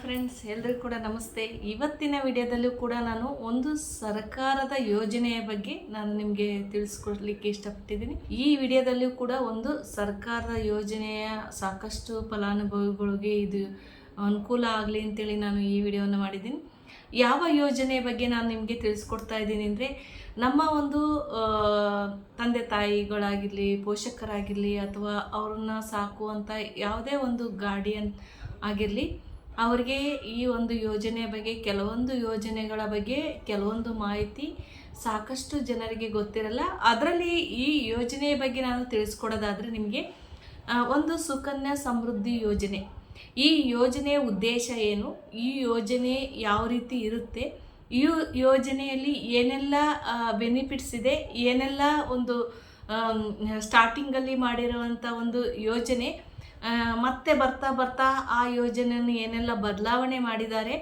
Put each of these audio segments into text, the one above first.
Friends ಎಲ್ರಿಗೂ ಕೂಡ ನಮಸ್ತೆ. ಇವತ್ತಿನ ವಿಡಿಯೋದಲ್ಲೂ ಕೂಡ ನಾನು ಒಂದು ಸರ್ಕಾರದ ಯೋಜನೆಯ ಬಗ್ಗೆ ನಾನು ನಿಮಗೆ ತಿಳಿಸ್ಕೊಡ್ಲಿಕ್ಕೆ ಇಷ್ಟಪಟ್ಟಿದ್ದೀನಿ. ಈ ವಿಡಿಯೋದಲ್ಲೂ ಕೂಡ ಒಂದು ಸರ್ಕಾರದ ಯೋಜನೆಯ ಸಾಕಷ್ಟು ಫಲಾನುಭವಿಗಳಿಗೆ ಇದು ಅನುಕೂಲ ಆಗಲಿ ಅಂತೇಳಿ ನಾನು ಈ ವಿಡಿಯೋವನ್ನು ಮಾಡಿದ್ದೀನಿ. ಯಾವ ಯೋಜನೆಯ ಬಗ್ಗೆ ನಾನು ನಿಮಗೆ ತಿಳಿಸ್ಕೊಡ್ತಾ ಇದ್ದೀನಿ ಅಂದರೆ, ನಮ್ಮ ಒಂದು ತಂದೆ ತಾಯಿಗಳಾಗಿರಲಿ, ಪೋಷಕರಾಗಿರಲಿ ಅಥವಾ ಅವ್ರನ್ನ ಸಾಕುವಂಥ ಯಾವುದೇ ಒಂದು ಗಾರ್ಡಿಯನ್ ಆಗಿರಲಿ ಅವರಿಗೆ ಈ ಒಂದು ಯೋಜನೆ ಬಗ್ಗೆ, ಕೆಲವೊಂದು ಯೋಜನೆಗಳ ಬಗ್ಗೆ ಕೆಲವೊಂದು ಮಾಹಿತಿ ಸಾಕಷ್ಟು ಜನರಿಗೆ ಗೊತ್ತಿರಲ್ಲ. ಅದರಲ್ಲಿ ಈ ಯೋಜನೆಯ ಬಗ್ಗೆ ನಾನು ತಿಳಿಸ್ಕೊಡೋದಾದರೆ ನಿಮಗೆ ಒಂದು ಸುಕನ್ಯಾ ಸಮೃದ್ಧಿ ಯೋಜನೆ. ಈ ಯೋಜನೆಯ ಉದ್ದೇಶ ಏನು? ಈ ಯೋಜನೆ ಯಾವ ರೀತಿ ಇರುತ್ತೆ? ಈ ಯೋಜನೆಯಲ್ಲಿ ಏನೆಲ್ಲ ಬೆನಿಫಿಟ್ಸ್ ಇದೆ? ಏನೆಲ್ಲ ಒಂದು ಸ್ಟಾರ್ಟಿಂಗಲ್ಲಿ ಮಾಡಿರುವಂಥ ಒಂದು ಯೋಜನೆ? ಮತ್ತೆ ಬರ್ತಾ ಬರ್ತಾ ಆ ಯೋಜನೆಯನ್ನು ಏನೆಲ್ಲ ಬದಲಾವಣೆ ಮಾಡಿದ್ದಾರೆ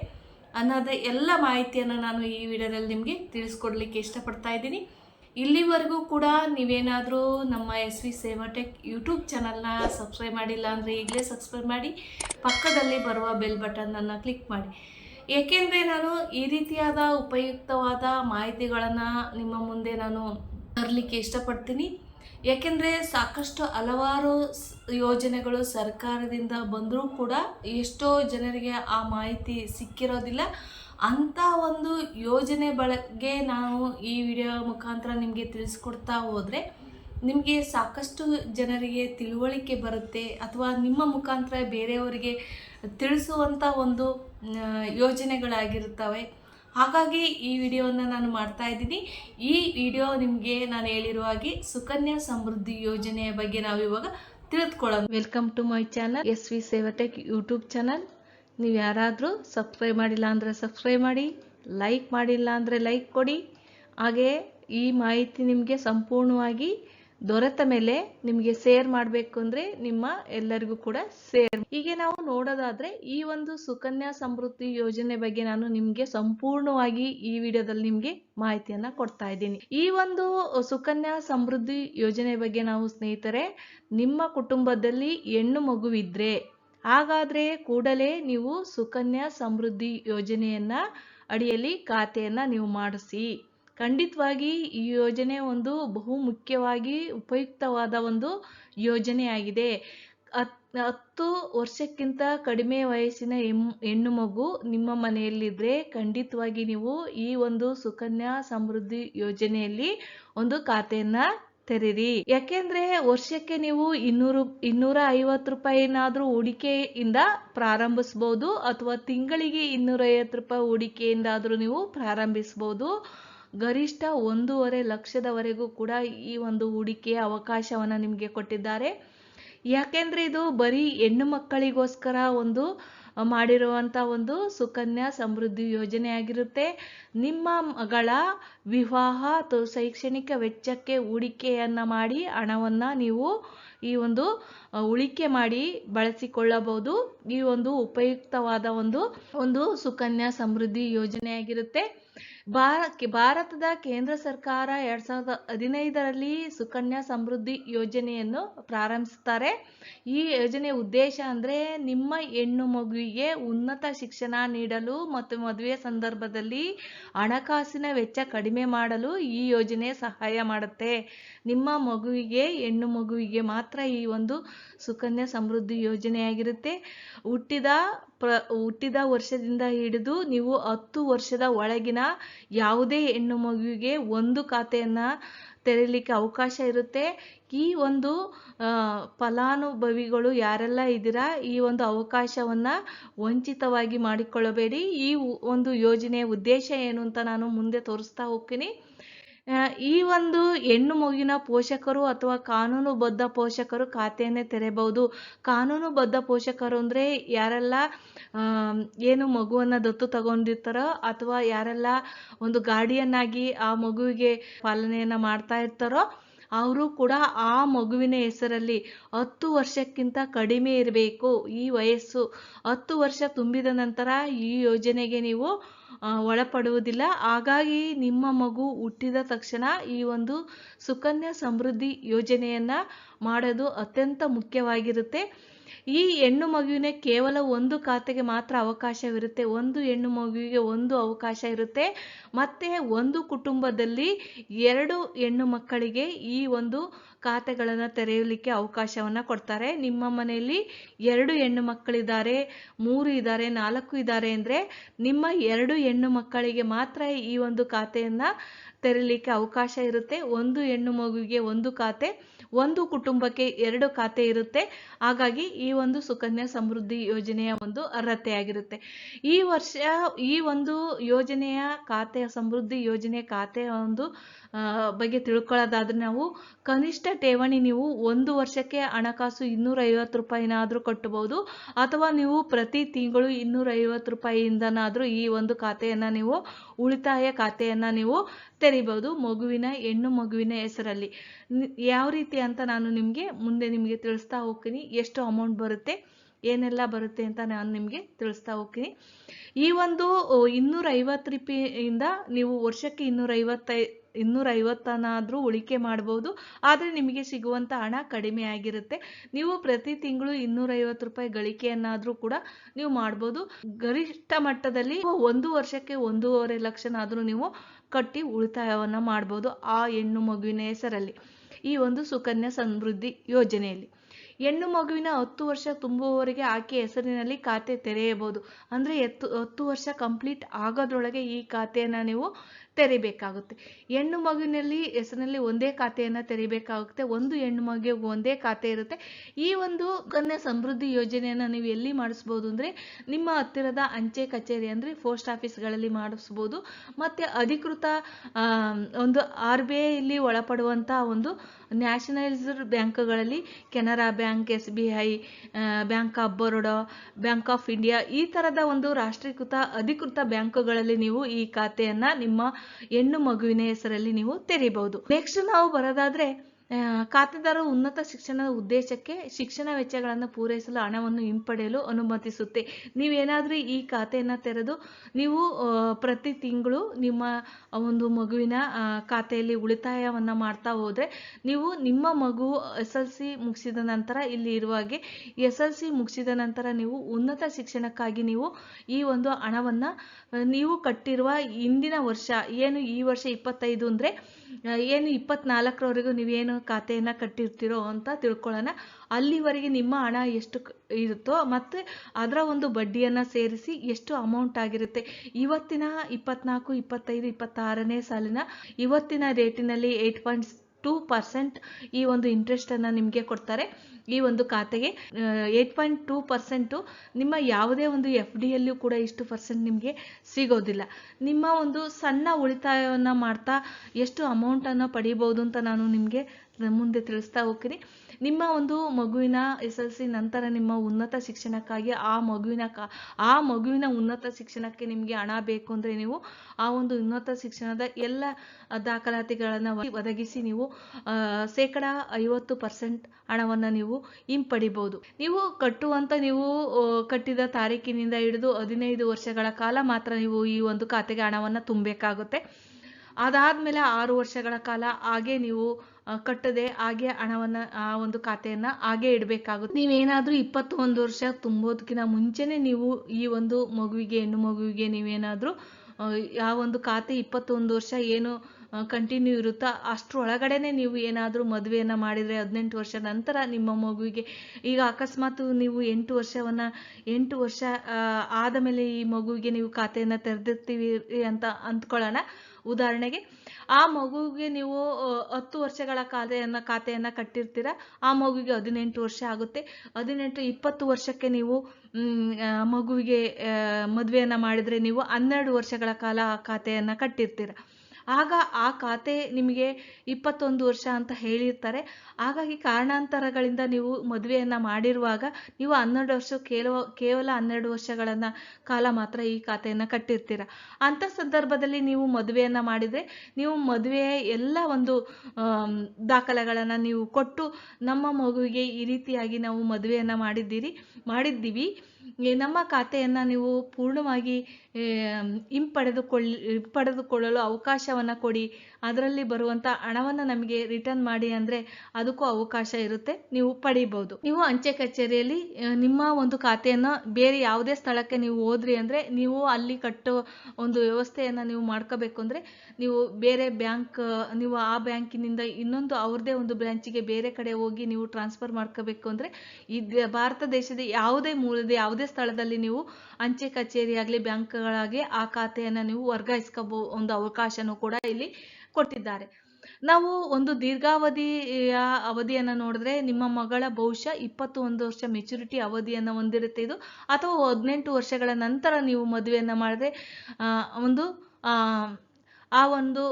ಅನ್ನೋದ ಎಲ್ಲ ಮಾಹಿತಿಯನ್ನು ನಾನು ಈ ವಿಡಿಯೋದಲ್ಲಿ ನಿಮಗೆ ತಿಳಿಸ್ಕೊಡ್ಲಿಕ್ಕೆ ಇಷ್ಟಪಡ್ತಾ ಇದ್ದೀನಿ. ಇಲ್ಲಿವರೆಗೂ ಕೂಡ ನೀವೇನಾದರೂ ನಮ್ಮ ಎಸ್ ವಿ ಸೇವಾಟೆಕ್ ಯೂಟ್ಯೂಬ್ ಚಾನಲ್ನ ಸಬ್ಸ್ಕ್ರೈಬ್ ಮಾಡಿಲ್ಲ ಅಂದರೆ ಈಗಲೇ ಸಬ್ಸ್ಕ್ರೈಬ್ ಮಾಡಿ, ಪಕ್ಕದಲ್ಲಿ ಬರುವ ಬೆಲ್ ಬಟನನ್ನು ಕ್ಲಿಕ್ ಮಾಡಿ. ಏಕೆಂದರೆ ನಾನು ಈ ರೀತಿಯಾದ ಉಪಯುಕ್ತವಾದ ಮಾಹಿತಿಗಳನ್ನು ನಿಮ್ಮ ಮುಂದೆ ನಾನು ತರಲಿಕ್ಕೆ ಇಷ್ಟಪಡ್ತೀನಿ. ಏಕೆಂದರೆ ಸಾಕಷ್ಟು ಹಲವಾರು ಯೋಜನೆಗಳು ಸರ್ಕಾರದಿಂದ ಬಂದರೂ ಕೂಡ ಎಷ್ಟೋ ಜನರಿಗೆ ಆ ಮಾಹಿತಿ ಸಿಕ್ಕಿರೋದಿಲ್ಲ. ಅಂಥ ಒಂದು ಯೋಜನೆ ಬಗ್ಗೆ ನಾವು ಈ ವಿಡಿಯೋ ಮುಖಾಂತರ ನಿಮಗೆ ತಿಳಿಸ್ಕೊಡ್ತಾ ಹೋದರೆ ನಿಮಗೆ ಸಾಕಷ್ಟು ಜನರಿಗೆ ತಿಳುವಳಿಕೆ ಬರುತ್ತೆ ಅಥವಾ ನಿಮ್ಮ ಮುಖಾಂತರ ಬೇರೆಯವರಿಗೆ ತಿಳಿಸುವಂಥ ಒಂದು ಯೋಜನೆಗಳಾಗಿರ್ತವೆ ಹಾಗಾಗಿ ಈ ವಿಡಿಯೋವನ್ನು ನಾನು ಮಾಡ್ತಾ ಇದ್ದೀನಿ. ಈ ವಿಡಿಯೋ ನಿಮಗೆ ನಾನು ಹೇಳಿರುವ ಹಾಗೆ ಸುಕನ್ಯಾ ಸಮೃದ್ಧಿ ಯೋಜನೆಯ ಬಗ್ಗೆ ನಾವು ಇವಾಗ ತಿಳಿದುಕೊಳ್ಳೋಣ welcome to my channel S V Sevatech YouTube channel ನೀವು ಯಾರಾದರೂ ಸಬ್ಸ್ಕ್ರೈಬ್ ಮಾಡಿಲ್ಲ ಅಂದರೆ ಸಬ್ಸ್ಕ್ರೈಬ್ ಮಾಡಿ ಲೈಕ್ ಮಾಡಿಲ್ಲ ಅಂದರೆ ಲೈಕ್ ಕೊಡಿ. ಹಾಗೆ ಈ ಮಾಹಿತಿ ನಿಮಗೆ ಸಂಪೂರ್ಣವಾಗಿ ದೊರೆತ ಮೇಲೆ ನಿಮಗೆ ಸೇರ್ ಮಾಡಬೇಕು ಅಂದ್ರೆ ನಿಮ್ಮ ಎಲ್ಲರಿಗೂ ಕೂಡ ಸೇರ್ ಹೀಗೆ ನಾವು ನೋಡೋದಾದ್ರೆ ಈ ಒಂದು ಸುಕನ್ಯಾ ಸಮೃದ್ಧಿ ಯೋಜನೆ ಬಗ್ಗೆ ನಾನು ನಿಮಗೆ ಸಂಪೂರ್ಣವಾಗಿ ಈ ವಿಡಿಯೋದಲ್ಲಿ ನಿಮಗೆ ಮಾಹಿತಿಯನ್ನ ಕೊಡ್ತಾ ಇದ್ದೀನಿ. ಈ ಒಂದು ಸುಕನ್ಯಾ ಸಮೃದ್ಧಿ ಯೋಜನೆ ಬಗ್ಗೆ ನಾವು ಸ್ನೇಹಿತರೆ, ನಿಮ್ಮ ಕುಟುಂಬದಲ್ಲಿ ಹೆಣ್ಣು ಮಗುವಿದ್ರೆ, ಹಾಗಾದ್ರೆ ಕೂಡಲೇ ನೀವು ಸುಕನ್ಯಾ ಸಮೃದ್ಧಿ ಯೋಜನೆಯನ್ನ ಅಡಿಯಲ್ಲಿ ಖಾತೆಯನ್ನ ನೀವು ಮಾಡಿಸಿ. ಖಂಡಿತವಾಗಿ ಈ ಯೋಜನೆ ಒಂದು ಬಹು ಮುಖ್ಯವಾಗಿ ಉಪಯುಕ್ತವಾದ ಒಂದು ಯೋಜನೆಯಾಗಿದೆ ಹತ್- ಹತ್ತು ವರ್ಷಕ್ಕಿಂತ ಕಡಿಮೆ ವಯಸ್ಸಿನ ಹೆಣ್ಣು ಮಗು ನಿಮ್ಮ ಮನೆಯಲ್ಲಿದ್ದರೆ ಖಂಡಿತವಾಗಿ ನೀವು ಈ ಒಂದು ಸುಕನ್ಯಾ ಸಮೃದ್ಧಿ ಯೋಜನೆಯಲ್ಲಿ ಒಂದು ಖಾತೆಯನ್ನು ತೆರೀರಿ ಯಾಕೆಂದ್ರೆ ವರ್ಷಕ್ಕೆ ನೀವು ಇನ್ನೂರು, ಇನ್ನೂರ ಐವತ್ತು ರೂಪಾಯಿನಾದ್ರೂ ಹೂಡಿಕೆಯಿಂದ ಪ್ರಾರಂಭಿಸ್ಬೋದು ಅಥವಾ ತಿಂಗಳಿಗೆ ಇನ್ನೂರ ಐವತ್ತು ರೂಪಾಯಿ ಹೂಡಿಕೆಯಿಂದಾದ್ರೂ ನೀವು ಪ್ರಾರಂಭಿಸ್ಬೋದು. ಗರಿಷ್ಠ ಒಂದೂವರೆ ಲಕ್ಷದವರೆಗೂ ಕೂಡ ಈ ಒಂದು ಹೂಡಿಕೆಯ ಅವಕಾಶವನ್ನು ನಿಮಗೆ ಕೊಟ್ಟಿದ್ದಾರೆ. ಯಾಕೆಂದರೆ ಇದು ಬರೀ ಹೆಣ್ಣು ಮಕ್ಕಳಿಗೋಸ್ಕರ ಒಂದು ಮಾಡಿರುವಂಥ ಒಂದು ಸುಕನ್ಯಾ ಸಮೃದ್ಧಿ ಯೋಜನೆ ಆಗಿರುತ್ತೆ ನಿಮ್ಮ ಮಗಳ ವಿವಾಹ ಅಥವಾ ಶೈಕ್ಷಣಿಕ ವೆಚ್ಚಕ್ಕೆ ಹೂಡಿಕೆಯನ್ನು ಮಾಡಿ ಹಣವನ್ನು ನೀವು ಈ ಒಂದು ಉಳಿಕೆ ಮಾಡಿ ಬಳಸಿಕೊಳ್ಳಬಹುದು. ಈ ಒಂದು ಉಪಯುಕ್ತವಾದ ಒಂದು ಒಂದು ಸುಕನ್ಯಾ ಸಮೃದ್ಧಿ ಯೋಜನೆಯಾಗಿರುತ್ತೆ. ಭಾರ ಭಾರತದ ಕೇಂದ್ರ ಸರ್ಕಾರ ಎರಡ್ ಸಾವಿರದ ಹದಿನೈದರಲ್ಲಿ ಸುಕನ್ಯಾ ಸಮೃದ್ಧಿ ಯೋಜನೆಯನ್ನು ಪ್ರಾರಂಭಿಸ್ತಾರೆ ಈ ಯೋಜನೆ ಉದ್ದೇಶ ಅಂದ್ರೆ ನಿಮ್ಮ ಹೆಣ್ಣು ಮಗುವಿಗೆ ಉನ್ನತ ಶಿಕ್ಷಣ ನೀಡಲು ಮತ್ತು ಮದುವೆ ಸಂದರ್ಭದಲ್ಲಿ ಹಣಕಾಸಿನ ವೆಚ್ಚ ಕಡಿಮೆ ಮಾಡಲು ಈ ಯೋಜನೆ ಸಹಾಯ ಮಾಡುತ್ತೆ. ನಿಮ್ಮ ಮಗುವಿಗೆ, ಹೆಣ್ಣು ಮಗುವಿಗೆ ಮಾತ್ರ ಈ ಒಂದು ಸುಕನ್ಯಾ ಸಮೃದ್ಧಿ ಯೋಜನೆಯಾಗಿರುತ್ತೆ. ಹುಟ್ಟಿದ ಪ್ರ, ಹುಟ್ಟಿದ ವರ್ಷದಿಂದ ಹಿಡಿದು ನೀವು ಹತ್ತು ವರ್ಷದ ಒಳಗಿನ ಯಾವುದೇ ಹೆಣ್ಣು ಮಗುವಿಗೆ ಒಂದು ಖಾತೆಯನ್ನು ತೆರೀಲಿಕ್ಕೆ ಅವಕಾಶ ಇರುತ್ತೆ. ಈ ಒಂದು ಫಲಾನುಭವಿಗಳು ಯಾರೆಲ್ಲ ಇದ್ದೀರಾ, ಈ ಒಂದು ಅವಕಾಶವನ್ನ ವಂಚಿತವಾಗಿ ಮಾಡಿಕೊಳ್ಳಬೇಡಿ. ಈ ಒಂದು ಯೋಜನೆಯ ಉದ್ದೇಶ ಏನು ಅಂತ ನಾನು ಮುಂದೆ ತೋರಿಸ್ತಾ ಹೋಗ್ತೀನಿ. ಈ ಒಂದು ಹೆಣ್ಣು ಮಗುವಿನ ಪೋಷಕರು ಅಥವಾ ಕಾನೂನುಬದ್ಧ ಪೋಷಕರು ಖಾತೆಯನ್ನೇ ತೆರೆಯಬಹುದು. ಕಾನೂನುಬದ್ಧ ಪೋಷಕರು ಅಂದರೆ ಯಾರೆಲ್ಲ ಏನು ಮಗುವನ್ನ ದತ್ತು ತಗೊಂಡಿರ್ತಾರೋ ಅಥವಾ ಯಾರೆಲ್ಲ ಒಂದು ಗಾರ್ಡಿಯನ್ ಆಗಿ ಆ ಮಗುವಿಗೆ ಪಾಲನೆಯನ್ನ ಮಾಡ್ತಾ ಇರ್ತಾರೋ ಅವರು ಕೂಡ ಆ ಮಗುವಿನ ಹೆಸರಲ್ಲಿ ಹತ್ತು ವರ್ಷಕ್ಕಿಂತ ಕಡಿಮೆ ಇರಬೇಕು. ಈ ವಯಸ್ಸು ಹತ್ತು ವರ್ಷ ತುಂಬಿದ ನಂತರ ಈ ಯೋಜನೆಗೆ ನೀವು ಒಳಪಡುವುದಿಲ್ಲ. ಹಾಗಾಗಿ ನಿಮ್ಮ ಮಗು ಹುಟ್ಟಿದ ತಕ್ಷಣ ಈ ಒಂದು ಸುಕನ್ಯಾ ಸಮೃದ್ಧಿ ಯೋಜನೆಯನ್ನ ಮಾಡೋದು ಅತ್ಯಂತ ಮುಖ್ಯವಾಗಿರುತ್ತೆ. ಈ ಹೆಣ್ಣು ಮಗುವಿನ ಕೇವಲ ಒಂದು ಖಾತೆಗೆ ಮಾತ್ರ ಅವಕಾಶವಿರುತ್ತೆ. ಒಂದು ಹೆಣ್ಣು ಮಗುವಿಗೆ ಒಂದು ಅವಕಾಶ ಇರುತ್ತೆ. ಮತ್ತೆ ಒಂದು ಕುಟುಂಬದಲ್ಲಿ ಎರಡು ಹೆಣ್ಣು ಮಕ್ಕಳಿಗೆ ಈ ಒಂದು ಖಾತೆಗಳನ್ನು ತೆರೆಯಲಿಕ್ಕೆ ಅವಕಾಶವನ್ನು ಕೊಡ್ತಾರೆ. ನಿಮ್ಮ ಮನೆಯಲ್ಲಿ ಎರಡು ಹೆಣ್ಣು ಮಕ್ಕಳಿದ್ದಾರೆ, ಮೂರು ಇದ್ದಾರೆ, ನಾಲ್ಕು ಇದ್ದಾರೆ ಅಂದರೆ ನಿಮ್ಮ ಎರಡು ಹೆಣ್ಣು ಮಕ್ಕಳಿಗೆ ಮಾತ್ರ ಈ ಒಂದು ಖಾತೆಯನ್ನು ತೆರಲಿಕ್ಕೆ ಅವಕಾಶ ಇರುತ್ತೆ. ಒಂದು ಹೆಣ್ಣು ಮಗುವಿಗೆ ಒಂದು ಖಾತೆ, ಒಂದು ಕುಟುಂಬಕ್ಕೆ ಎರಡು ಖಾತೆ ಇರುತ್ತೆ. ಹಾಗಾಗಿ ಈ ಒಂದು ಸುಕನ್ಯಾ ಸಮೃದ್ಧಿ ಯೋಜನೆಯ ಒಂದು ಅರ್ಹತೆಯಾಗಿರುತ್ತೆ. ಈ ವರ್ಷ ಈ ಒಂದು ಯೋಜನೆಯ ಖಾತೆಯ ಸಮೃದ್ಧಿ ಯೋಜನೆ ಖಾತೆಯ ಒಂದು ಬಗ್ಗೆ ತಿಳ್ಕೊಳ್ಳೋದಾದ್ರೆ ನಾವು ಕನಿಷ್ಠ ಠೇವಣಿ ನೀವು ಒಂದು ವರ್ಷಕ್ಕೆ ಹಣಕಾಸು ಇನ್ನೂರೈವತ್ತು ರೂಪಾಯಿನಾದರೂ ಕಟ್ಟಬಹುದು ಅಥವಾ ನೀವು ಪ್ರತಿ ತಿಂಗಳು ಇನ್ನೂರೈವತ್ತು ರೂಪಾಯಿಯಿಂದನಾದರೂ ಈ ಒಂದು ಖಾತೆಯನ್ನು ನೀವು, ಉಳಿತಾಯ ಖಾತೆಯನ್ನು ನೀವು ತೆರಿಬಹುದು ಮಗುವಿನ ಹೆಣ್ಣು ಮಗುವಿನ ಹೆಸರಲ್ಲಿ. ಯಾವ ರೀತಿ ಅಂತ ನಾನು ನಿಮಗೆ ಮುಂದೆ ನಿಮಗೆ ತಿಳಿಸ್ತಾ ಹೋಗ್ತೀನಿ, ಎಷ್ಟು ಅಮೌಂಟ್ ಬರುತ್ತೆ, ಏನೆಲ್ಲ ಬರುತ್ತೆ ಅಂತ ನಾನು ನಿಮಗೆ ತಿಳಿಸ್ತಾ ಹೋಗ್ತೀನಿ. ಈ ಒಂದು ಇನ್ನೂರೈವತ್ತು ರೂಪಾಯಿಯಿಂದ ನೀವು ವರ್ಷಕ್ಕೆ ಇನ್ನೂರ ಐವತ್ತೈ ಇನ್ನೂರ ಐವತ್ತನಾದರೂ ಉಳಿಕೆ ಮಾಡ್ಬೋದು, ಆದರೆ ನಿಮಗೆ ಸಿಗುವಂಥ ಹಣ ಕಡಿಮೆ ಆಗಿರುತ್ತೆ. ನೀವು ಪ್ರತಿ ತಿಂಗಳು ಇನ್ನೂರೈವತ್ತು ರೂಪಾಯಿ ಗಳಿಕೆಯನ್ನಾದರೂ ಕೂಡ ನೀವು ಮಾಡ್ಬೋದು. ಗರಿಷ್ಠ ಮಟ್ಟದಲ್ಲಿ ಒಂದು ವರ್ಷಕ್ಕೆ ಒಂದೂವರೆ ಲಕ್ಷನಾದರೂ ನೀವು ಕಟ್ಟಿ ಉಳಿತಾಯವನ್ನು ಮಾಡ್ಬೋದು ಆ ಹೆಣ್ಣು ಮಗುವಿನ ಹೆಸರಲ್ಲಿ. ಈ ಒಂದು ಸುಕನ್ಯಾ ಸಮೃದ್ಧಿ ಯೋಜನೆಯಲ್ಲಿ. ಹೆಣ್ಣು ಮಗುವಿನ ಹತ್ತು ವರ್ಷ ತುಂಬುವವರೆಗೆ ಆಕೆ ಹೆಸರಿನಲ್ಲಿ ಖಾತೆ ತೆರೆಯಬಹುದು. ಅಂದರೆ ಎತ್ತು, ಹತ್ತು ವರ್ಷ ಕಂಪ್ಲೀಟ್ ಆಗೋದ್ರೊಳಗೆ ಈ ಖಾತೆಯನ್ನು ನೀವು ತೆರಿಬೇಕಾಗುತ್ತೆ. ಹೆಣ್ಣು ಮಗುವಿನಲ್ಲಿ ಹೆಸರಿನಲ್ಲಿ ಒಂದೇ ಖಾತೆಯನ್ನು ತೆರಿಬೇಕಾಗುತ್ತೆ. ಒಂದು ಹೆಣ್ಣು ಮಗುವಿಗೆ ಒಂದೇ ಖಾತೆ ಇರುತ್ತೆ. ಈ ಒಂದು ಕನ್ಯಾ ಸಮೃದ್ಧಿ ಯೋಜನೆಯನ್ನು ನೀವು ಎಲ್ಲಿ ಮಾಡಿಸ್ಬೋದು ಅಂದರೆ ನಿಮ್ಮ ಹತ್ತಿರದ ಅಂಚೆ ಕಚೇರಿ ಅಂದರೆ ಪೋಸ್ಟ್ ಆಫೀಸ್ಗಳಲ್ಲಿ ಮಾಡಿಸ್ಬೋದು. ಮತ್ತು ಅಧಿಕೃತ ಒಂದು ಆರ್ ಬಿ ಐಲಿ ಒಳಪಡುವಂಥ ಒಂದು ನ್ಯಾಷನಲೈಸ್ಡ್ ಬ್ಯಾಂಕ್ಗಳಲ್ಲಿ Canara bank S B I bank of Baroda, bank of India ಈ ಥರದ ಒಂದು ರಾಷ್ಟ್ರೀಕೃತ ಅಧಿಕೃತ ಬ್ಯಾಂಕುಗಳಲ್ಲಿ ನೀವು ಈ ಖಾತೆಯನ್ನು ನಿಮ್ಮ ಹೆಣ್ಣು ಮಗುವಿನ ಹೆಸರಲ್ಲಿ ನೀವು ತೆರಿಬಹುದು. ನೆಕ್ಸ್ಟ್ ನಾವು ಬರೋದಾದ್ರೆ ಖಾತೆದಾರರು ಉನ್ನತ ಶಿಕ್ಷಣದ ಉದ್ದೇಶಕ್ಕೆ ಶಿಕ್ಷಣ ವೆಚ್ಚಗಳನ್ನು ಪೂರೈಸಲು ಹಣವನ್ನು ಹಿಂಪಡೆಯಲು ಅನುಮತಿಸುತ್ತೆ. ನೀವೇನಾದರೂ ಈ ಖಾತೆಯನ್ನು ತೆರೆದು ನೀವು ಪ್ರತಿ ತಿಂಗಳು ನಿಮ್ಮ ಒಂದು ಮಗುವಿನ ಖಾತೆಯಲ್ಲಿ ಉಳಿತಾಯವನ್ನು ಮಾಡ್ತಾ ಹೋದರೆ ನೀವು ನಿಮ್ಮ ಮಗು ಎಸ್ ಎಲ್ ಸಿ ಮುಗಿಸಿದ ನಂತರ ಇಲ್ಲಿ ಇರುವ ಹಾಗೆ ಎಸ್ ಎಲ್ ಸಿ ಮುಗಿಸಿದ ನಂತರ ನೀವು ಉನ್ನತ ಶಿಕ್ಷಣಕ್ಕಾಗಿ ನೀವು ಈ ಒಂದು ಹಣವನ್ನು ನೀವು ಕಟ್ಟಿರುವ ಹಿಂದಿನ ವರ್ಷ, ಏನು ಈ ವರ್ಷ ಇಪ್ಪತ್ತೈದು ಅಂದರೆ ಏನು ಇಪ್ಪತ್ನಾಲ್ಕರವರೆಗೂ ನೀವೇನು ಖಾತೆಯನ್ನು ಕಟ್ಟಿರ್ತೀರೋ ಅಂತ ತಿಳ್ಕೊಳ್ಳೋಣ. ಅಲ್ಲಿವರೆಗೆ ನಿಮ್ಮ ಹಣ ಎಷ್ಟು ಇರುತ್ತೋ ಮತ್ತು ಅದರ ಒಂದು ಬಡ್ಡಿಯನ್ನು ಸೇರಿಸಿ ಎಷ್ಟು ಅಮೌಂಟ್ ಆಗಿರುತ್ತೆ. ಇವತ್ತಿನ ಇಪ್ಪತ್ನಾಲ್ಕು, ಇಪ್ಪತ್ತೈದು, ಇಪ್ಪತ್ತಾರನೇ ಸಾಲಿನ ಇವತ್ತಿನ ರೇಟಿನಲ್ಲಿ ಏಯ್ಟ್ ಪಾಯಿಂಟ್ಸ್ ಟೂ ಪರ್ಸೆಂಟ್ ಈ ಒಂದು ಇಂಟ್ರೆಸ್ಟನ್ನು ನಿಮಗೆ ಕೊಡ್ತಾರೆ. ಈ ಒಂದು ಖಾತೆಗೆ ಏಟ್ ಪಾಯಿಂಟ್ ಟೂ ಪರ್ಸೆಂಟು ನಿಮ್ಮ ಯಾವುದೇ ಒಂದು ಎಫ್ ಡಿಯಲ್ಲೂ ಕೂಡ ಇಷ್ಟು ಪರ್ಸೆಂಟ್ ನಿಮಗೆ ಸಿಗೋದಿಲ್ಲ. ನಿಮ್ಮ ಒಂದು ಸಣ್ಣ ಉಳಿತಾಯವನ್ನು ಮಾಡ್ತಾ ಎಷ್ಟು ಅಮೌಂಟನ್ನು ಪಡಿಬೋದು ಅಂತ ನಾನು ನಿಮಗೆ ಮುಂದೆ ತಿಳಿಸ್ತಾ ಹೋಗ್ತೀನಿ. ನಿಮ್ಮ ಒಂದು ಮಗುವಿನ ಎಸ್ ಎಲ್ ಸಿ ನಂತರ ನಿಮ್ಮ ಉನ್ನತ ಶಿಕ್ಷಣಕ್ಕಾಗಿ ಆ ಮಗುವಿನ ಕಾ, ಆ ಮಗುವಿನ ಉನ್ನತ ಶಿಕ್ಷಣಕ್ಕೆ ನಿಮಗೆ ಹಣ ಬೇಕು ಅಂದರೆ ನೀವು ಆ ಒಂದು ಉನ್ನತ ಶಿಕ್ಷಣದ ಎಲ್ಲ ದಾಖಲಾತಿಗಳನ್ನು ಒದಗಿಸಿ ನೀವು ಶೇಕಡ ಐವತ್ತು ಪರ್ಸೆಂಟ್ ಹಣವನ್ನು ನೀವು ಹಿಂಪಡಿಬೋದು. ನೀವು ಕಟ್ಟುವಂತ ನೀವು ಕಟ್ಟಿದ ತಾರೀಕಿನಿಂದ ಹಿಡಿದು ಹದಿನೈದು ವರ್ಷಗಳ ಕಾಲ ಮಾತ್ರ ನೀವು ಈ ಒಂದು ಖಾತೆಗೆ ಹಣವನ್ನು ತುಂಬಬೇಕಾಗುತ್ತೆ. ಅದಾದ್ಮೇಲೆ ಆರು ವರ್ಷಗಳ ಕಾಲ ಹಾಗೆ ನೀವು ಕಟ್ಟದೆ ಹಾಗೆ ಹಣವನ್ನು ಆ ಒಂದು ಖಾತೆಯನ್ನ ಹಾಗೆ ಇಡಬೇಕಾಗುತ್ತೆ. ನೀವೇನಾದರೂ ಇಪ್ಪತ್ತೊಂದು ವರ್ಷ ತುಂಬೋದಕ್ಕಿಂತ ಮುಂಚೆನೇ ನೀವು ಈ ಒಂದು ಮಗುವಿಗೆ ಹೆಣ್ಣು ಮಗುವಿಗೆ ನೀವೇನಾದರೂ ಆ, ಒಂದು ಖಾತೆ ಇಪ್ಪತ್ತೊಂದು ವರ್ಷ ಏನು ಕಂಟಿನ್ಯೂ ಇರುತ್ತಾ? ಅಷ್ಟರೊಳಗಡೆನೆ ನೀವು ಏನಾದರೂ ಮದುವೆಯನ್ನು ಮಾಡಿದರೆ ಹದಿನೆಂಟು ವರ್ಷ ನಂತರ ನಿಮ್ಮ ಮಗುವಿಗೆ. ಈಗ ಅಕಸ್ಮಾತ್ ನೀವು ಎಂಟು ವರ್ಷವನ್ನು, ಎಂಟು ವರ್ಷ ಆದ ಮೇಲೆ ಈ ಮಗುವಿಗೆ ನೀವು ಖಾತೆಯನ್ನು ತೆರೆದಿರ್ತೀವಿ ಅಂತ ಅಂದ್ಕೊಳ್ಳೋಣ ಉದಾಹರಣೆಗೆ, ಆ ಮಗುವಿಗೆ ನೀವು ಹತ್ತು ವರ್ಷಗಳ ಖಾತೆಯನ್ನು ಖಾತೆಯನ್ನು ಕಟ್ಟಿರ್ತೀರ? ಆ ಮಗುವಿಗೆ ಹದಿನೆಂಟು ವರ್ಷ ಆಗುತ್ತೆ. ಹದಿನೆಂಟು, ಇಪ್ಪತ್ತು ವರ್ಷಕ್ಕೆ ನೀವು ಮಗುವಿಗೆ ಮದುವೆಯನ್ನು ಮಾಡಿದರೆ ನೀವು ಹನ್ನೆರಡು ವರ್ಷಗಳ ಕಾಲ ಆ ಖಾತೆಯನ್ನು ಕಟ್ಟಿರ್ತೀರ? ಆಗ ಆ ಖಾತೆ ನಿಮಗೆ ಇಪ್ಪತ್ತೊಂದು ವರ್ಷ ಅಂತ ಹೇಳಿರ್ತಾರೆ. ಹಾಗಾಗಿ ಕಾರಣಾಂತರಗಳಿಂದ ನೀವು ಮದುವೆಯನ್ನು ಮಾಡಿರುವಾಗ ನೀವು ಹನ್ನೆರಡು ವರ್ಷ ಕೇವಲ ಕೇವಲ ಹನ್ನೆರಡು ವರ್ಷಗಳನ್ನು ಕಾಲ ಮಾತ್ರ ಈ ಖಾತೆಯನ್ನು ಕಟ್ಟಿರ್ತೀರ. ಅಂಥ ಸಂದರ್ಭದಲ್ಲಿ ನೀವು ಮದುವೆಯನ್ನು ಮಾಡಿದರೆ ನೀವು ಮದುವೆಯ ಎಲ್ಲ ಒಂದು ದಾಖಲೆಗಳನ್ನು ನೀವು ಕೊಟ್ಟು ನಮ್ಮ ಮಗುವಿಗೆ ಈ ರೀತಿಯಾಗಿ ನಾವು ಮದುವೆಯನ್ನು ಮಾಡಿದ್ದೀರಿ, ಮಾಡಿದ್ದೀವಿ. ನಮ್ಮ ಖಾತೆಯನ್ನು ನೀವು ಪೂರ್ಣವಾಗಿ ಹಿಂಪಡೆದುಕೊಳ್ಳಿ ಹಿಂಪಡೆದುಕೊಳ್ಳಲು ಅವಕಾಶವನ್ನು ಕೊಡಿ. ಅದರಲ್ಲಿ ಬರುವಂಥ ಹಣವನ್ನು ನಮಗೆ ರಿಟರ್ನ್ ಮಾಡಿ ಅಂದರೆ ಅದಕ್ಕೂ ಅವಕಾಶ ಇರುತ್ತೆ. ನೀವು ಪಡೀಬಹುದು. ನೀವು ಅಂಚೆ ಕಚೇರಿಯಲ್ಲಿ ನಿಮ್ಮ ಒಂದು ಖಾತೆಯನ್ನು ಬೇರೆ ಯಾವುದೇ ಸ್ಥಳಕ್ಕೆ ನೀವು ಹೋದ್ರಿ ಅಂದರೆ ನೀವು ಅಲ್ಲಿ ಕಟ್ಟೋ ಒಂದು ವ್ಯವಸ್ಥೆಯನ್ನು ನೀವು ಮಾಡ್ಕೋಬೇಕು ಅಂದರೆ ನೀವು ಬೇರೆ ಬ್ಯಾಂಕ್, ನೀವು ಆ ಬ್ಯಾಂಕಿನಿಂದ ಇನ್ನೊಂದು ಅವ್ರದ್ದೇ ಒಂದು ಬ್ರಾಂಚಿಗೆ ಬೇರೆ ಕಡೆ ಹೋಗಿ ನೀವು ಟ್ರಾನ್ಸ್ಫರ್ ಮಾಡ್ಕೋಬೇಕು ಅಂದರೆ ಇದು ಭಾರತ ದೇಶದ ಯಾವುದೇ ಮೂಲದ ಯಾವುದೇ ಸ್ಥಳದಲ್ಲಿ ನೀವು ಅಂಚೆ ಕಚೇರಿ ಆಗಲಿ ಬ್ಯಾಂಕ್ಗಳಾಗಿ ಆ ಖಾತೆಯನ್ನು ನೀವು ವರ್ಗಾಯಿಸ್ಕೋಬೋ ಒಂದು ಅವಕಾಶನೂ ಕೂಡ ಇಲ್ಲಿ ಕೊಟ್ಟಿದ್ದಾರೆ ನಾವು ಒಂದು ದೀರ್ಘಾವಧಿಯ ಅವಧಿಯನ್ನು ನೋಡಿದ್ರೆ ನಿಮ್ಮ ಮಗಳ ಬಹುಶಃ ಇಪ್ಪತ್ತು ಒಂದು ವರ್ಷ ಮೆಚುರಿಟಿ ಅವಧಿಯನ್ನು ಹೊಂದಿರುತ್ತೆ ಇದು. ಅಥವಾ ಹದಿನೆಂಟು ವರ್ಷಗಳ ನಂತರ ನೀವು ಮದುವೆಯನ್ನು ಮಾಡಿದ್ರೆ ಒಂದು ಆ, ಒಂದು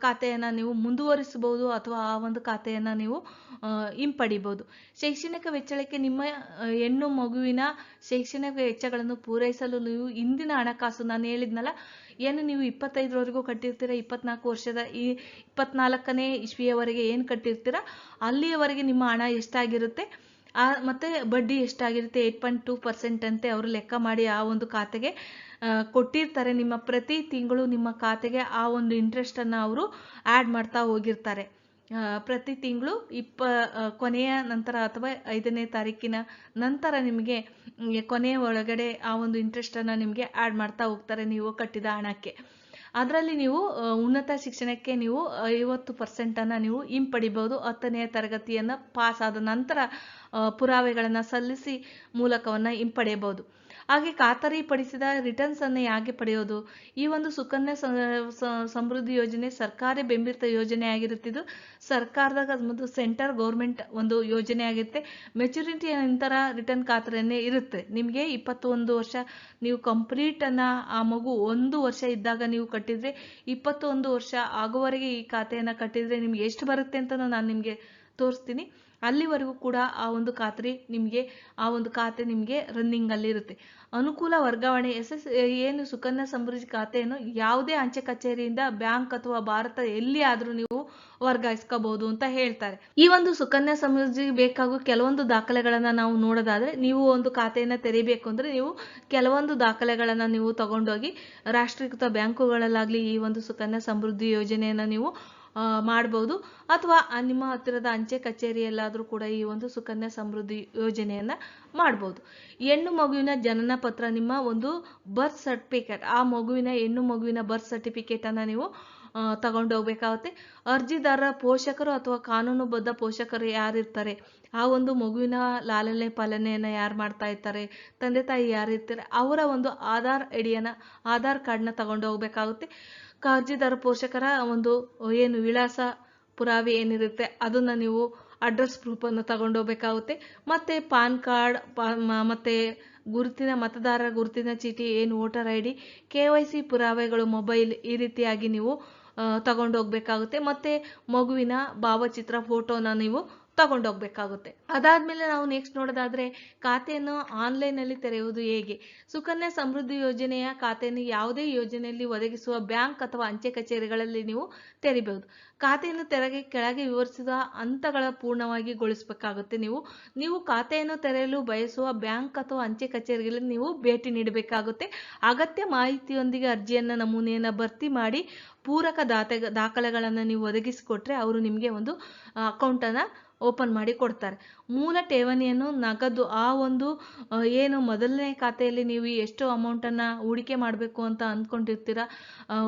ಖಾತೆಯನ್ನು ನೀವು ಮುಂದುವರಿಸಬಹುದು ಅಥವಾ ಆ ಒಂದು ಖಾತೆಯನ್ನು ನೀವು ಹಿಂಪಡಿಬೋದು ಶೈಕ್ಷಣಿಕ ವೆಚ್ಚಕ್ಕೆ ನಿಮ್ಮ ಹೆಣ್ಣು ಮಗುವಿನ ಶೈಕ್ಷಣಿಕ ವೆಚ್ಚಗಳನ್ನು ಪೂರೈಸಲು ನೀವು ಇಂದಿನ ಹಣಕಾಸು ನಾನು ಹೇಳಿದ್ನಲ್ಲ ಏನು ನೀವು ಇಪ್ಪತ್ತೈದರವರೆಗೂ ಕಟ್ಟಿರ್ತೀರ ಇಪ್ಪತ್ನಾಲ್ಕು ವರ್ಷದ ಈ ಇಪ್ಪತ್ನಾಲ್ಕನೇ ಇಸ್ವಿಯವರೆಗೆ ಏನು ಕಟ್ಟಿರ್ತೀರ ಅಲ್ಲಿಯವರೆಗೆ ನಿಮ್ಮ ಹಣ ಎಷ್ಟಾಗಿರುತ್ತೆ ಆ ಮತ್ತೆ ಬಡ್ಡಿ ಎಷ್ಟಾಗಿರುತ್ತೆ ಏಟ್ ಪಾಯಿಂಟ್ ಟೂ ಪರ್ಸೆಂಟ್ ಅಂತೆ ಅವರು ಲೆಕ್ಕ ಮಾಡಿ ಆ ಒಂದು ಖಾತೆಗೆ ಕೊಟ್ಟಿರ್ತಾರೆ. ನಿಮ್ಮ ಪ್ರತಿ ತಿಂಗಳು ನಿಮ್ಮ ಖಾತೆಗೆ ಆ ಒಂದು ಇಂಟ್ರೆಸ್ಟನ್ನು ಅವರು ಆ್ಯಡ್ ಮಾಡ್ತಾ ಹೋಗಿರ್ತಾರೆ. ಪ್ರತಿ ತಿಂಗಳು ಇಪ್ಪ ಕೊನೆಯ ನಂತರ ಅಥವಾ ಐದನೇ ತಾರೀಕಿನ ನಂತರ ನಿಮಗೆ ಕೊನೆಯ ಒಳಗಡೆ ಆ ಒಂದು ಇಂಟ್ರೆಸ್ಟನ್ನು ನಿಮಗೆ ಆ್ಯಡ್ ಮಾಡ್ತಾ ಹೋಗ್ತಾರೆ ನೀವು ಕಟ್ಟಿದ ಹಣಕ್ಕೆ. ಅದರಲ್ಲಿ ನೀವು ಉನ್ನತ ಶಿಕ್ಷಣಕ್ಕೆ ನೀವು ಐವತ್ತು ಪರ್ಸೆಂಟನ್ನು ನೀವು ಹಿಂಪಡಿಬೋದು ಹತ್ತನೆಯ ತರಗತಿಯನ್ನು ಪಾಸ್ ಆದ ನಂತರ ಪುರಾವೆಗಳನ್ನು ಸಲ್ಲಿಸಿ ಮೂಲಕವನ್ನು ಹಿಂಪಡೆಯಬಹುದು ಹಾಗೆ ಖಾತರಿಪಡಿಸಿದ ರಿಟರ್ನ್ಸ್ ಅನ್ನು ಹೇಗೆ ಪಡೆಯೋದು? ಈ ಒಂದು ಸುಕನ್ಯಾ ಸಮೃದ್ಧಿ ಯೋಜನೆ ಸರ್ಕಾರಿ ಬೆಂಬಲಿತ ಯೋಜನೆ ಆಗಿರುತ್ತಿದ್ದು ಸರ್ಕಾರದ ಒಂದು ಸೆಂಟರ್ ಗೌರ್ಮೆಂಟ್ ಒಂದು ಯೋಜನೆ ಆಗಿರುತ್ತೆ ಮೆಚುರಿಟಿ ನಂತರ ರಿಟರ್ನ್ ಖಾತರಿಯನ್ನೇ ಇರುತ್ತೆ. ನಿಮಗೆ ಇಪ್ಪತ್ತೊಂದು ವರ್ಷ, ನೀವು ಕಂಪ್ಲೀಟ್ ಅನ್ನ ಆ ಮಗು ಒಂದು ವರ್ಷ ಇದ್ದಾಗ ನೀವು ಕಟ್ಟಿದ್ರೆ, ಇಪ್ಪತ್ತೊಂದು ವರ್ಷ ಆಗುವವರೆಗೆ ಈ ಖಾತೆಯನ್ನು ಕಟ್ಟಿದ್ರೆ ನಿಮ್ಗೆ ಎಷ್ಟು ಬರುತ್ತೆ ಅಂತ ನಾನು ನಿಮಗೆ ತೋರಿಸ್ತೀನಿ. ಅಲ್ಲಿವರೆಗೂ ಕೂಡ ಆ ಒಂದು ಖಾತ್ರಿ ನಿಮಗೆ, ಆ ಒಂದು ಖಾತೆ ನಿಮಗೆ ರನ್ನಿಂಗಲ್ಲಿ ಇರುತ್ತೆ. ಅನುಕೂಲ ವರ್ಗಾವಣೆ ಎಸ್ ಎಸ್ ಏನು ಸುಕನ್ಯಾ ಸಮೃದ್ಧಿ ಖಾತೆಯನ್ನು ಯಾವುದೇ ಅಂಚೆ ಕಚೇರಿಯಿಂದ ಬ್ಯಾಂಕ್ ಅಥವಾ ಭಾರತ ಎಲ್ಲಿ ಆದರೂ ನೀವು ವರ್ಗಾಯಿಸ್ಕೋಬಹುದು ಅಂತ ಹೇಳ್ತಾರೆ. ಈ ಒಂದು ಸುಕನ್ಯಾ ಸಮೃದ್ಧಿ ಬೇಕಾಗುವ ಕೆಲವೊಂದು ದಾಖಲೆಗಳನ್ನು ನಾವು ನೋಡೋದಾದ್ರೆ ನೀವು ಒಂದು ಖಾತೆಯನ್ನು ತೆರಿಬೇಕು ಅಂದ್ರೆ ನೀವು ಕೆಲವೊಂದು ದಾಖಲೆಗಳನ್ನು ನೀವು ತಗೊಂಡೋಗಿ ರಾಷ್ಟ್ರೀಕೃತ ಬ್ಯಾಂಕುಗಳಲ್ಲಾಗ್ಲಿ ಈ ಒಂದು ಸುಕನ್ಯಾ ಸಮೃದ್ಧಿ ಯೋಜನೆಯನ್ನ ನೀವು ಮಾಡ್ಬೋದು. ಅಥವಾ ನಿಮ್ಮ ಹತ್ತಿರದ ಅಂಚೆ ಕಚೇರಿಯಲ್ಲಾದರೂ ಕೂಡ ಈ ಒಂದು ಸುಕನ್ಯಾ ಸಮೃದ್ಧಿ ಯೋಜನೆಯನ್ನು ಮಾಡ್ಬೋದು. ಹೆಣ್ಣು ಮಗುವಿನ ಜನನ ಪತ್ರ, ನಿಮ್ಮ ಒಂದು ಬರ್ತ್ ಸರ್ಟಿಫಿಕೇಟ್ ಆ ಮಗುವಿನ, ಹೆಣ್ಣು ಮಗುವಿನ ಬರ್ತ್ ಸರ್ಟಿಫಿಕೇಟನ್ನು ನೀವು ತಗೊಂಡು ಹೋಗ್ಬೇಕಾಗುತ್ತೆ. ಅರ್ಜಿದಾರರ ಪೋಷಕರು ಅಥವಾ ಕಾನೂನುಬದ್ಧ ಪೋಷಕರು ಯಾರಿರ್ತಾರೆ? ಆ ಒಂದು ಮಗುವಿನ ಲಾಲನೆ ಪಾಲನೆಯನ್ನು ಯಾರು ಮಾಡ್ತಾ ಇರ್ತಾರೆ? ತಂದೆ ತಾಯಿ ಯಾರು ಇರ್ತಾರೆ ಅವರ ಒಂದು ಆಧಾರ್ ಐಡಿಯನ್ನು ಆಧಾರ್ ಕಾರ್ಡ್ನ ತಗೊಂಡು ಹೋಗ್ಬೇಕಾಗುತ್ತೆ. ಅರ್ಜಿದಾರ ಪೋಷಕರ ಒಂದು ಏನು ವಿಳಾಸ, ಪುರಾವೆ ಏನಿರುತ್ತೆ, ಅದನ್ನು ನೀವು ಅಡ್ರೆಸ್ ಪ್ರೂಫನ್ನು ತಗೊಂಡೋಗ್ಬೇಕಾಗುತ್ತೆ. ಮತ್ತು ಪಾನ್ ಕಾರ್ಡ್, ಪಾ ಮತ್ತು ಗುರುತಿನ ಮತದಾರರ ಗುರುತಿನ ಚೀಟಿ, ಏನು voter I D, K Y C ಪುರಾವೆಗಳು ಮೊಬೈಲ್ ಈ ರೀತಿಯಾಗಿ ನೀವು ತಗೊಂಡೋಗ್ಬೇಕಾಗುತ್ತೆ. ಮತ್ತು ಮಗುವಿನ ಭಾವಚಿತ್ರ, ಫೋಟೋನ ನೀವು ತಗೊಂಡೋಗ್ಬೇಕಾಗುತ್ತೆ. ಅದಾದ್ಮೇಲೆ ನಾವು ನೆಕ್ಸ್ಟ್ ನೋಡೋದಾದ್ರೆ ಖಾತೆಯನ್ನು ಆನ್ಲೈನಲ್ಲಿ ತೆರೆಯುವುದು ಹೇಗೆ? ಸುಕನ್ಯಾ ಸಮೃದ್ಧಿ ಯೋಜನೆಯ ಖಾತೆಯನ್ನು ಯಾವುದೇ ಯೋಜನೆಯಲ್ಲಿ ಒದಗಿಸುವ ಬ್ಯಾಂಕ್ ಅಥವಾ ಅಂಚೆ ಕಚೇರಿಗಳಲ್ಲಿ ನೀವು ತೆರಿಬಹುದು ಖಾತೆಯನ್ನು ತೆರೆಗೆ ಕೆಳಗೆ ವಿವರಿಸಿದ ಹಂತಗಳ ಪೂರ್ಣವಾಗಿ ಗೊಳಿಸಬೇಕಾಗುತ್ತೆ ನೀವು. ನೀವು ಖಾತೆಯನ್ನು ತೆರೆಯಲು ಬಯಸುವ ಬ್ಯಾಂಕ್ ಅಥವಾ ಅಂಚೆ ಕಚೇರಿಗಳಲ್ಲಿ ನೀವು ಭೇಟಿ ನೀಡಬೇಕಾಗುತ್ತೆ. ಅಗತ್ಯ ಮಾಹಿತಿಯೊಂದಿಗೆ ಅರ್ಜಿಯನ್ನು, ನಮೂನೆಯನ್ನು ಭರ್ತಿ ಮಾಡಿ ಪೂರಕ ದಾತೆ, ದಾಖಲೆಗಳನ್ನು ನೀವು ಒದಗಿಸಿಕೊಟ್ರೆ ಅವರು ನಿಮಗೆ ಒಂದು ಅಕೌಂಟನ್ನು ಓಪನ್ ಮಾಡಿ ಕೊಡ್ತಾರೆ. ಮೂಲ ಠೇವಣಿಯನ್ನು ನಗದು ಆ ಒಂದು ಏನು ಮೊದಲನೇ ಖಾತೆಯಲ್ಲಿ ನೀವು ಎಷ್ಟು ಅಮೌಂಟನ್ನು ಹೂಡಿಕೆ ಮಾಡಬೇಕು ಅಂತ ಅಂದ್ಕೊಂಡಿರ್ತೀರ?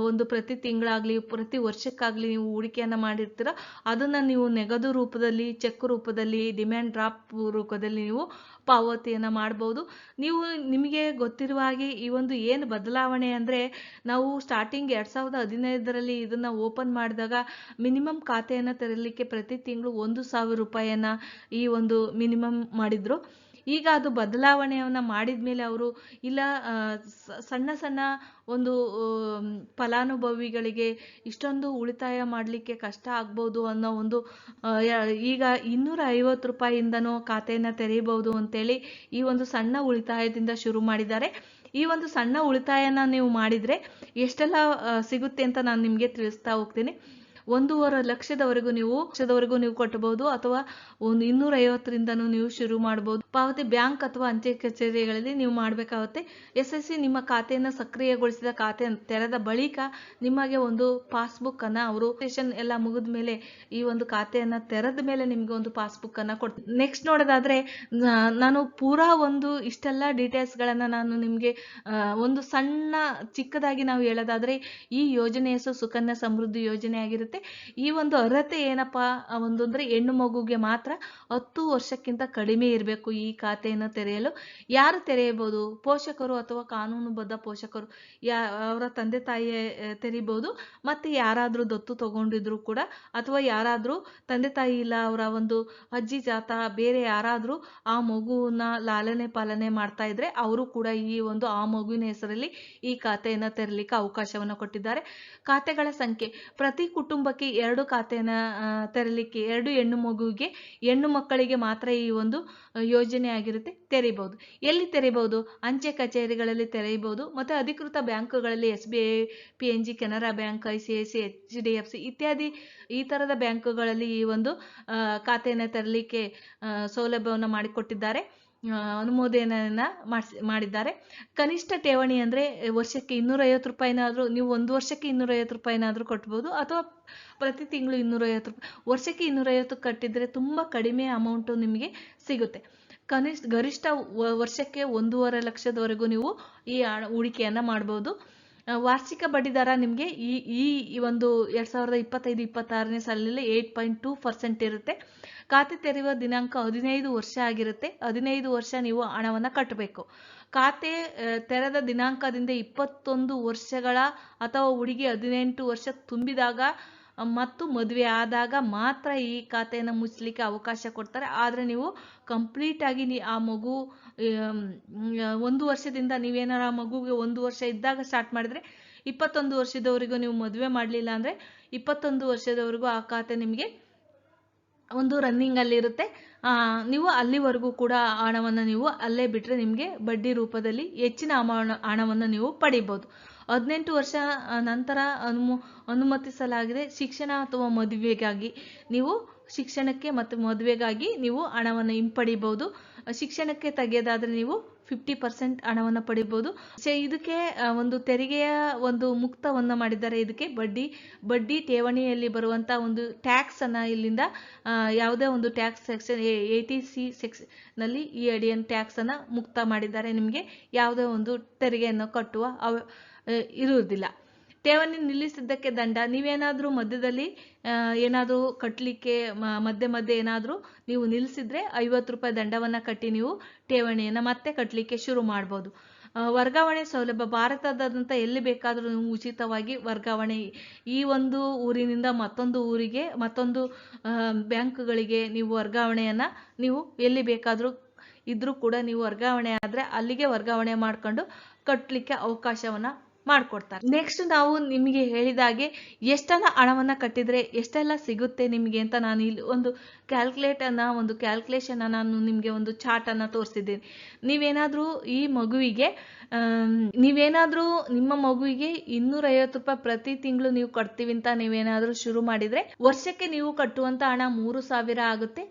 ಒಂದು ಪ್ರತಿ ತಿಂಗಳಾಗಲಿ, ಪ್ರತಿ ವರ್ಷಕ್ಕಾಗಲಿ ನೀವು ಹೂಡಿಕೆಯನ್ನು ಮಾಡಿರ್ತೀರ? ಅದನ್ನು ನೀವು ನಗದು ರೂಪದಲ್ಲಿ, ಚೆಕ್ ರೂಪದಲ್ಲಿ ಡಿಮ್ಯಾಂಡ್ ಡ್ರಾಪ್ ರೂಪದಲ್ಲಿ ನೀವು ಪಾವತಿಯನ್ನು ಮಾಡ್ಬೋದು. ನೀವು ನಿಮಗೆ ಗೊತ್ತಿರುವ ಹಾಗೆ ಈ ಒಂದು ಏನು ಬದಲಾವಣೆ ಅಂದರೆ, ನಾವು ಸ್ಟಾರ್ಟಿಂಗ್ ಎರಡು ಸಾವಿರದ ಹದಿನೈದರಲ್ಲಿ ಇದನ್ನು ಓಪನ್ ಮಾಡಿದಾಗ ಮಿನಿಮಮ್ ಖಾತೆಯನ್ನು ತೆರಲಿಕ್ಕೆ ಪ್ರತಿ ತಿಂಗಳು ಒಂದು ಸಾವಿರ ರೂಪಾಯಿಯನ್ನು ಈ ಒಂದು ಮಿನಿಮಮ್ ಮಾಡಿದ್ರು. ಈಗ ಅದು ಬದಲಾವಣೆಯನ್ನು ಮಾಡಿದ ಮೇಲೆ ಅವರು ಇಲ್ಲ ಸಣ್ಣ ಸಣ್ಣ ಒಂದು ಫಲಾನುಭವಿಗಳಿಗೆ ಇಷ್ಟೊಂದು ಉಳಿತಾಯ ಮಾಡಲಿಕ್ಕೆ ಕಷ್ಟ ಆಗ್ಬೋದು ಅನ್ನೋ ಒಂದು ಈಗ ಇನ್ನೂರ ಐವತ್ತು ರೂಪಾಯಿಯಿಂದನೂ ಖಾತೆಯನ್ನು ತೆರೀಬಹುದು ಅಂತೇಳಿ ಈ ಒಂದು ಸಣ್ಣ ಉಳಿತಾಯದಿಂದ ಶುರು ಮಾಡಿದ್ದಾರೆ. ಈ ಒಂದು ಸಣ್ಣ ಉಳಿತಾಯನ ನೀವು ಮಾಡಿದರೆ ಎಷ್ಟೆಲ್ಲ ಸಿಗುತ್ತೆ ಅಂತ ನಾನು ನಿಮಗೆ ತಿಳಿಸ್ತಾ ಹೋಗ್ತೀನಿ. ಒಂದೂವರೆ ಲಕ್ಷದವರೆಗೂ ನೀವು ಲಕ್ಷದವರೆಗೂ ನೀವು ಕಟ್ಟಬಹುದು ಅಥವಾ ಒಂದು ಇನ್ನೂರ ಐವತ್ತರಿಂದನೂ ನೀವು ಶುರು ಮಾಡಬಹುದು ಪಾವತಿ ಬ್ಯಾಂಕ್ ಅಥವಾ ಅಂಚೆ ಕಚೇರಿಗಳಲ್ಲಿ ನೀವು ಮಾಡಬೇಕಾಗುತ್ತೆ. ಎಸ್ ಎಸ್ ಸಿ ನಿಮ್ಮ ಖಾತೆಯನ್ನು ಸಕ್ರಿಯಗೊಳಿಸಿದ ಖಾತೆ ತೆರೆದ ಬಳಿಕ ನಿಮಗೆ ಒಂದು ಪಾಸ್ಬುಕ್ ಅನ್ನ ಅವರು ಸ್ಟೇಷನ್ ಎಲ್ಲ ಮುಗಿದ ಮೇಲೆ ಈ ಒಂದು ಖಾತೆಯನ್ನ ತೆರೆದ ಮೇಲೆ ನಿಮ್ಗೆ ಒಂದು ಪಾಸ್ಬುಕ್ ಅನ್ನ ಕೊಡ್ತಾರೆ ನೆಕ್ಸ್ಟ್ ನೋಡೋದಾದ್ರೆ ನಾನು ಪೂರಾ ಒಂದು ಇಷ್ಟೆಲ್ಲ ಡೀಟೇಲ್ಸ್ ಗಳನ್ನ ನಾನು ನಿಮ್ಗೆ ಒಂದು ಸಣ್ಣ ಚಿಕ್ಕದಾಗಿ ನಾವು ಹೇಳೋದಾದ್ರೆ ಈ ಯೋಜನೆ ಹೆಸರು ಸುಕನ್ಯಾ ಸಮೃದ್ಧಿ ಯೋಜನೆ ಆಗಿರುತ್ತೆ. ಈ ಒಂದು ಅರ್ಹತೆ ಏನಪ್ಪಾ? ಒಂದು ಅಂದರೆ ಹೆಣ್ಣು ಮಗುಗೆ ಮಾತ್ರ ಹತ್ತು ವರ್ಷಕ್ಕಿಂತ ಕಡಿಮೆ ಇರಬೇಕು ಈ ಖಾತೆಯನ್ನು ತೆರೆಯಲು. ಯಾರು ತೆರೆಯಬಹುದು? ಪೋಷಕರು ಅಥವಾ ಕಾನೂನುಬದ್ಧ ಪೋಷಕರು? ಯಾ, ಅವರ ತಂದೆ ತಾಯಿ ತೆರೀಬಹುದು ಮತ್ತೆ ಯಾರಾದರೂ ದತ್ತು ತಗೊಂಡಿದ್ರು ಕೂಡ ಅಥವಾ ಯಾರಾದರೂ ತಂದೆ ತಾಯಿ ಇಲ್ಲ, ಅವರ ಒಂದು ಅಜ್ಜಿ ಜಾತ ಬೇರೆ ಯಾರಾದರೂ ಆ ಮಗುವನ್ನ ಲಾಲನೆ ಪಾಲನೆ ಮಾಡ್ತಾ ಇದ್ರೆ ಅವರು ಕೂಡ ಈ ಒಂದು ಆ ಮಗುವಿನ ಹೆಸರಲ್ಲಿ ಈ ಖಾತೆಯನ್ನು ತೆರಲಿಕ್ಕೆ ಅವಕಾಶವನ್ನ ಕೊಟ್ಟಿದ್ದಾರೆ. ಖಾತೆಗಳ ಸಂಖ್ಯೆ. ಪ್ರತಿ ಕುಟುಂಬಕ್ಕೆ ಎರಡು ಖಾತೆನ ತೆರಲಿಕ್ಕೆ, ಎರಡು ಹೆಣ್ಣು ಮಗುವಿಗೆ ಹೆಣ್ಣು ಮಕ್ಕಳಿಗೆ ಮಾತ್ರ ಈ ಒಂದು ಯೋಜನೆ ಆಗಿರುತ್ತೆ ತೆರೀಬಹುದು ಎಲ್ಲಿ ತೆರೀಬಹುದು ಅಂಚೆ ಕಚೇರಿಗಳಲ್ಲಿ ತೆರೆಯಬಹುದು ಮತ್ತೆ ಅಧಿಕೃತ ಬ್ಯಾಂಕುಗಳಲ್ಲಿ S B I, P N G, Canara bank, I C I C, H D F C ಇತ್ಯಾದಿ, ಈ ತರದ ಬ್ಯಾಂಕುಗಳಲ್ಲಿ ಈ ಒಂದು ಖಾತೆಯನ್ನು ತೆರಲಿಕ್ಕೆ ಸೌಲಭ್ಯವನ್ನು ಮಾಡಿಕೊಟ್ಟಿದ್ದಾರೆ. ಅನುಮೋದನೆಯನ್ನ ಮಾಡಿಸಿ, ಮಾಡಿದ್ದಾರೆ. ಕನಿಷ್ಠ ಠೇವಣಿ ಅಂದ್ರೆ ವರ್ಷಕ್ಕೆ ಇನ್ನೂರೈವತ್ತು ರೂಪಾಯಿನಾದ್ರೂ, ನೀವು ಒಂದು ವರ್ಷಕ್ಕೆ ಇನ್ನೂರೈವತ್ತು ರೂಪಾಯಿನಾದ್ರೂ ಕಟ್ಬೋದು, ಅಥವಾ ಪ್ರತಿ ತಿಂಗಳು ಇನ್ನೂರೈವತ್ತು ರೂಪಾಯಿ, ವರ್ಷಕ್ಕೆ ಇನ್ನೂರೈವತ್ತು ಕಟ್ಟಿದ್ರೆ ತುಂಬಾ ಕಡಿಮೆ ಅಮೌಂಟು ನಿಮಗೆ ಸಿಗುತ್ತೆ. ಕನಿಷ್ಠ, ಗರಿಷ್ಠ ವರ್ಷಕ್ಕೆ ಒಂದೂವರೆ ಲಕ್ಷದವರೆಗೂ ನೀವು ಈ ಹಣ ಹೂಡಿಕೆಯನ್ನ ಮಾಡ್ಬೋದು. ವಾರ್ಷಿಕ ಬಡ್ಡಿದರ ನಿಮಗೆ ಈ ಈ ಒಂದು ಎರಡ್ ಸಾವಿರದ ಇಪ್ಪತ್ತೈದು, ಇಪ್ಪತ್ತಾರನೇ ಸಾಲಿನಲ್ಲಿ ಏಟ್ ಪಾಯಿಂಟ್ ಟೂ ಪರ್ಸೆಂಟ್ ಇರುತ್ತೆ. ಖಾತೆ ತೆರೆಯುವ ದಿನಾಂಕ ಹದಿನೈದು ವರ್ಷ ಆಗಿರುತ್ತೆ. ಹದಿನೈದು ವರ್ಷ ನೀವು ಹಣವನ್ನ ಕಟ್ಟಬೇಕು ಖಾತೆ ತೆರೆದ ದಿನಾಂಕದಿಂದ ಇಪ್ಪತ್ತೊಂದು ವರ್ಷಗಳ ಅಥವಾ ಹುಡುಗಿ ಹದಿನೆಂಟು ವರ್ಷ ತುಂಬಿದಾಗ ಮತ್ತು ಮದುವೆ ಆದಾಗ ಮಾತ್ರ ಈ ಖಾತೆಯನ್ನು ಮುಚ್ಚಲಿಕ್ಕೆ ಅವಕಾಶ ಕೊಡ್ತಾರೆ. ಆದರೆ ನೀವು ಕಂಪ್ಲೀಟ್ ಆಗಿ ನೀ, ಆ ಮಗು ಒಂದು ವರ್ಷದಿಂದ ನೀವೇನಾರ ಆ ಮಗುಗೆ ಒಂದು ವರ್ಷ ಇದ್ದಾಗ ಸ್ಟಾರ್ಟ್ ಮಾಡಿದ್ರೆ ಇಪ್ಪತ್ತೊಂದು ವರ್ಷದವರೆಗೂ ನೀವು ಮದುವೆ ಮಾಡಲಿಲ್ಲ ಅಂದ್ರೆ ಇಪ್ಪತ್ತೊಂದು ವರ್ಷದವರೆಗೂ ಆ ಖಾತೆ ನಿಮಗೆ ಒಂದು ರನ್ನಿಂಗ್ ಅಲ್ಲಿರುತ್ತೆ ನೀವು ಅಲ್ಲಿವರೆಗೂ ಕೂಡ ಹಣವನ್ನು ನೀವು ಅಲ್ಲೇ ಬಿಟ್ಟರೆ ನಿಮಗೆ ಬಡ್ಡಿ ರೂಪದಲ್ಲಿ ಹೆಚ್ಚಿನ ಅಮೌಂಟ್ ಹಣವನ್ನು ನೀವು ಪಡಿಬೋದು. ಹದಿನೆಂಟು ವರ್ಷ ನಂತರ ಅನುಮು, ಅನುಮತಿಸಲಾಗಿದೆ ಶಿಕ್ಷಣ ಅಥವಾ ಮದುವೆಗಾಗಿ ನೀವು ಶಿಕ್ಷಣಕ್ಕೆ ಮತ್ತು ಮದುವೆಗಾಗಿ ನೀವು ಹಣವನ್ನು ಹಿಂಪಡಿಬಹುದು. ಶಿಕ್ಷಣಕ್ಕೆ ತೆಗೆಯೋದಾದ್ರೆ ನೀವು ಫಿಫ್ಟಿ ಪರ್ಸೆಂಟ್ ಹಣವನ್ನು ಪಡಿಬೋದು ಸೊ ಇದಕ್ಕೆ ಒಂದು ತೆರಿಗೆಯ ಒಂದು ಮುಕ್ತವನ್ನು ಮಾಡಿದ್ದಾರೆ. ಇದಕ್ಕೆ ಬಡ್ಡಿ ಬಡ್ಡಿ ಠೇವಣಿಯಲ್ಲಿ ಬರುವಂತ ಒಂದು ಟ್ಯಾಕ್ಸ್ ಅನ್ನ ಇಲ್ಲಿಂದ ಯಾವುದೇ ಒಂದು ಟ್ಯಾಕ್ಸ್ ಸೆಕ್ಷನ್ ಏಯ್ಟಿ ಸಿ ಸೆಕ್ಷನ್ನಲ್ಲಿ ಈ ಟ್ಯಾಕ್ಸ್ ಅನ್ನ ಮುಕ್ತ ಮಾಡಿದ್ದಾರೆ. ನಿಮಗೆ ಯಾವುದೇ ಒಂದು ತೆರಿಗೆಯನ್ನು ಕಟ್ಟುವ ಅವ ಇರುವುದಿಲ್ಲ. ಠೇವಣಿ ನಿಲ್ಲಿಸಿದ್ದಕ್ಕೆ ದಂಡ. ನೀವೇನಾದ್ರೂ ಮಧ್ಯದಲ್ಲಿ ಏನಾದರೂ ಕಟ್ಟಲಿಕ್ಕೆ ಮಧ್ಯೆ ಮಧ್ಯೆ ಏನಾದರೂ ನೀವು ನಿಲ್ಲಿಸಿದ್ರೆ ಐವತ್ತು ರೂಪಾಯಿ ದಂಡವನ್ನ ಕಟ್ಟಿ ನೀವು ಠೇವಣಿಯನ್ನ ಮತ್ತೆ ಕಟ್ಟಲಿಕ್ಕೆ ಶುರು ಮಾಡ್ಬೋದು. ವರ್ಗಾವಣೆ ಸೌಲಭ್ಯ ಭಾರತದಾದ್ಯಂತ ಎಲ್ಲಿ ಬೇಕಾದರೂ ನೀವು ಉಚಿತವಾಗಿ ವರ್ಗಾವಣೆ ಈ ಒಂದು ಊರಿನಿಂದ ಮತ್ತೊಂದು ಊರಿಗೆ, ಮತ್ತೊಂದು ಬ್ಯಾಂಕ್ಗಳಿಗೆ ನೀವು ವರ್ಗಾವಣೆಯನ್ನ ನೀವು ಎಲ್ಲಿ ಬೇಕಾದರೂ ಇದ್ರೂ ಕೂಡ ನೀವು ವರ್ಗಾವಣೆ ಆದ್ರೆ ಅಲ್ಲಿಗೆ ವರ್ಗಾವಣೆ ಮಾಡ್ಕೊಂಡು ಕಟ್ಟಲಿಕ್ಕೆ ಅವಕಾಶವನ್ನ ಮಾಡ್ಕೊಡ್ತಾರೆ. ನೆಕ್ಸ್ಟ್ ನಾವು ನಿಮಗೆ ಹೇಳಿದಾಗೆ ಎಷ್ಟೆಲ್ಲ ಹಣವನ್ನ ಕಟ್ಟಿದ್ರೆ ಎಷ್ಟೆಲ್ಲ ಸಿಗುತ್ತೆ ನಿಮಗೆ ಅಂತ ನಾನು ಇಲ್ಲಿ ಒಂದು ಕ್ಯಾಲ್ಕುಲೇಟ್ ಅನ್ನ, ಒಂದು ಕ್ಯಾಲ್ಕುಲೇಷನ್ ನಾನು ನಿಮಗೆ ಒಂದು ಚಾರ್ಟ್ ಅನ್ನ ತೋರಿಸಿದ್ದೀನಿ. ನೀವೇನಾದ್ರೂ ಈ ಮಗುವಿಗೆ ನೀವೇನಾದರೂ ನಿಮ್ಮ ಮಗುವಿಗೆ ಇನ್ನೂರ ಐವತ್ತು ರೂಪಾಯಿ ಪ್ರತಿ ತಿಂಗಳು ನೀವು ಕಟ್ತೀವಿ ಅಂತ ನೀವೇನಾದ್ರೂ ಶುರು ಮಾಡಿದ್ರೆ ವರ್ಷಕ್ಕೆ ನೀವು ಕಟ್ಟುವಂತ ಹಣ ಮೂರು ಸಾವಿರ ಆಗುತ್ತೆ.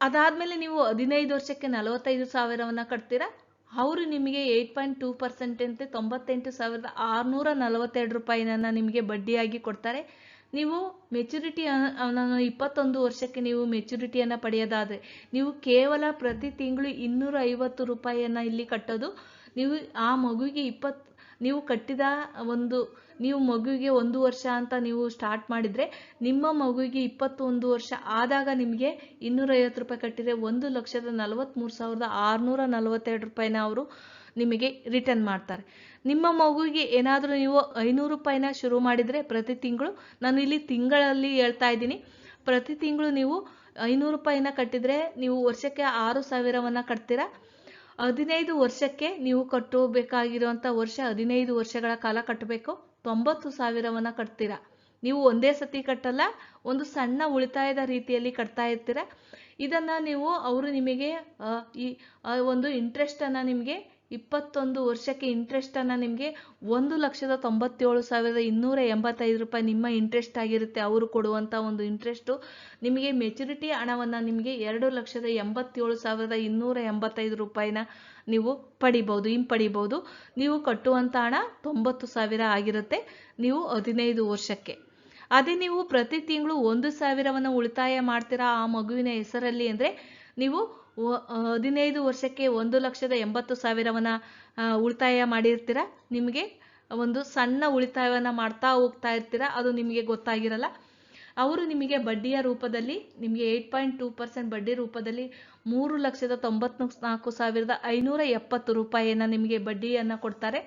ಅದಾದ್ಮೇಲೆ ನೀವು ಹದಿನೈದು ವರ್ಷಕ್ಕೆ ನಲವತ್ತೈದು ಸಾವಿರವನ್ನ ಕಟ್ತೀರಾ? ಅವರು ನಿಮಗೆ ಏಯ್ಟ್ ಪಾಯಿಂಟ್ ಟೂ ಪರ್ಸೆಂಟ್ ಅಂತೆ ತೊಂಬತ್ತೆಂಟು ಸಾವಿರದ ಆರುನೂರ ನಲವತ್ತೆರಡು ರೂಪಾಯಿನ ನಿಮಗೆ ಬಡ್ಡಿಯಾಗಿ ಕೊಡ್ತಾರೆ. ನೀವು ಮೆಚುರಿಟಿ ಇಪ್ಪತ್ತೊಂದು ವರ್ಷಕ್ಕೆ ನೀವು ಮೆಚುರಿಟಿಯನ್ನು ಪಡೆಯೋದಾದರೆ, ನೀವು ಕೇವಲ ಪ್ರತಿ ತಿಂಗಳು ಇನ್ನೂರ ಐವತ್ತು ರೂಪಾಯಿಯನ್ನು ಇಲ್ಲಿ ಕಟ್ಟೋದು, ನೀವು ಆ ಮಗುವಿಗೆ ಇಪ್ಪತ್ ನೀವು ಕಟ್ಟಿದ ಒಂದು, ನೀವು ಮಗುವಿಗೆ ಒಂದು ವರ್ಷ ಅಂತ ನೀವು ಸ್ಟಾರ್ಟ್ ಮಾಡಿದ್ರೆ, ನಿಮ್ಮ ಮಗುವಿಗೆ ಇಪ್ಪತ್ತೊಂದು ವರ್ಷ ಆದಾಗ ನಿಮಗೆ ಇನ್ನೂರೈವತ್ತು ರೂಪಾಯಿ ಕಟ್ಟಿದ್ರೆ ಒಂದು ಲಕ್ಷದ ನಲವತ್ತ್ಮೂರು ಸಾವಿರದ ಆರುನೂರ ನಲವತ್ತೆರಡು ರೂಪಾಯಿನ ಅವರು ನಿಮಗೆ ರಿಟರ್ನ್ ಮಾಡ್ತಾರೆ. ನಿಮ್ಮ ಮಗುವಿಗೆ ಏನಾದರೂ ನೀವು ಐನೂರು ರೂಪಾಯಿನ ಶುರು ಮಾಡಿದರೆ ಪ್ರತಿ ತಿಂಗಳು, ನಾನು ಇಲ್ಲಿ ತಿಂಗಳಲ್ಲಿ ಹೇಳ್ತಾ ಇದ್ದೀನಿ, ಪ್ರತಿ ತಿಂಗಳು ನೀವು ಐನೂರು ರೂಪಾಯಿನ ಕಟ್ಟಿದರೆ ನೀವು ವರ್ಷಕ್ಕೆ ಆರು ಸಾವಿರವನ್ನು ಕಟ್ತೀರಾ? ಹದಿನೈದು ವರ್ಷಕ್ಕೆ ನೀವು ಕಟ್ಟಬೇಕಾಗಿರುವಂಥ ವರ್ಷ ಹದಿನೈದು ವರ್ಷಗಳ ಕಾಲ ಕಟ್ಟಬೇಕು. ತೊಂಬತ್ತು ಸಾವಿರವನ್ನು ಕಟ್ತೀರಾ? ನೀವು ಒಂದೇ ಸತಿ ಕಟ್ಟಲ್ಲ, ಒಂದು ಸಣ್ಣ ಉಳಿತಾಯದ ರೀತಿಯಲ್ಲಿ ಕಟ್ತಾ ಇರ್ತೀರಾ? ಇದನ್ನ ನೀವು, ಅವರು ನಿಮಗೆ ಈ ಒಂದು ಇಂಟ್ರೆಸ್ಟನ್ನು ನಿಮಗೆ ಇಪ್ಪತ್ತೊಂದು ವರ್ಷಕ್ಕೆ ಇಂಟ್ರೆಸ್ಟನ್ನು ನಿಮಗೆ ಒಂದು ಲಕ್ಷದ ತೊಂಬತ್ತೇಳು ಸಾವಿರದ ಇನ್ನೂರ ಎಂಬತ್ತೈದು ರೂಪಾಯಿ ನಿಮ್ಮ ಇಂಟ್ರೆಸ್ಟ್ ಆಗಿರುತ್ತೆ. ಅವರು ಕೊಡುವಂಥ ಒಂದು ಇಂಟ್ರೆಸ್ಟು ನಿಮಗೆ ಮೆಚುರಿಟಿ ಹಣವನ್ನು ನಿಮಗೆ ಎರಡು ಲಕ್ಷದ ಎಂಬತ್ತೇಳು ಸಾವಿರದ ಇನ್ನೂರ ಎಂಬತ್ತೈದು ರೂಪಾಯಿನ ನೀವು ಪಡಿಬೋದು ಹಿಂಪಡಿಬೋದು ನೀವು ಕಟ್ಟುವಂಥ ಹಣ ತೊಂಬತ್ತು ಸಾವಿರ ಆಗಿರುತ್ತೆ ನೀವು ಹದಿನೈದು ವರ್ಷಕ್ಕೆ. ಅದೇ ನೀವು ಪ್ರತಿ ತಿಂಗಳು ಒಂದು ಸಾವಿರವನ್ನು ಉಳಿತಾಯ ಮಾಡ್ತೀರಾ ಆ ಮಗುವಿನ ಹೆಸರಲ್ಲಿ ಅಂದರೆ ನೀವು ಹದಿನೈದು ವರ್ಷಕ್ಕೆ ಒಂದು ಲಕ್ಷದ ಎಂಬತ್ತು ಸಾವಿರವನ್ನು ಉಳಿತಾಯ ಮಾಡಿರ್ತೀರ? ನಿಮಗೆ ಒಂದು ಸಣ್ಣ ಉಳಿತಾಯವನ್ನು ಮಾಡ್ತಾ ಹೋಗ್ತಾ ಇರ್ತೀರ? ಅದು ನಿಮಗೆ ಗೊತ್ತಾಗಿರಲ್ಲ. ಅವರು ನಿಮಗೆ ಬಡ್ಡಿಯ ರೂಪದಲ್ಲಿ, ನಿಮಗೆ ಏಯ್ಟ್ ಪಾಯಿಂಟ್ ಟೂ ಪರ್ಸೆಂಟ್ ಬಡ್ಡಿ ರೂಪದಲ್ಲಿ ಮೂರು ಲಕ್ಷದ ತೊಂಬತ್ನಾಲ್ಕು ಸಾವಿರದ ಐನೂರ ಎಪ್ಪತ್ತು ರೂಪಾಯಿಯನ್ನು ನಿಮಗೆ ಬಡ್ಡಿಯನ್ನು ಕೊಡ್ತಾರೆ.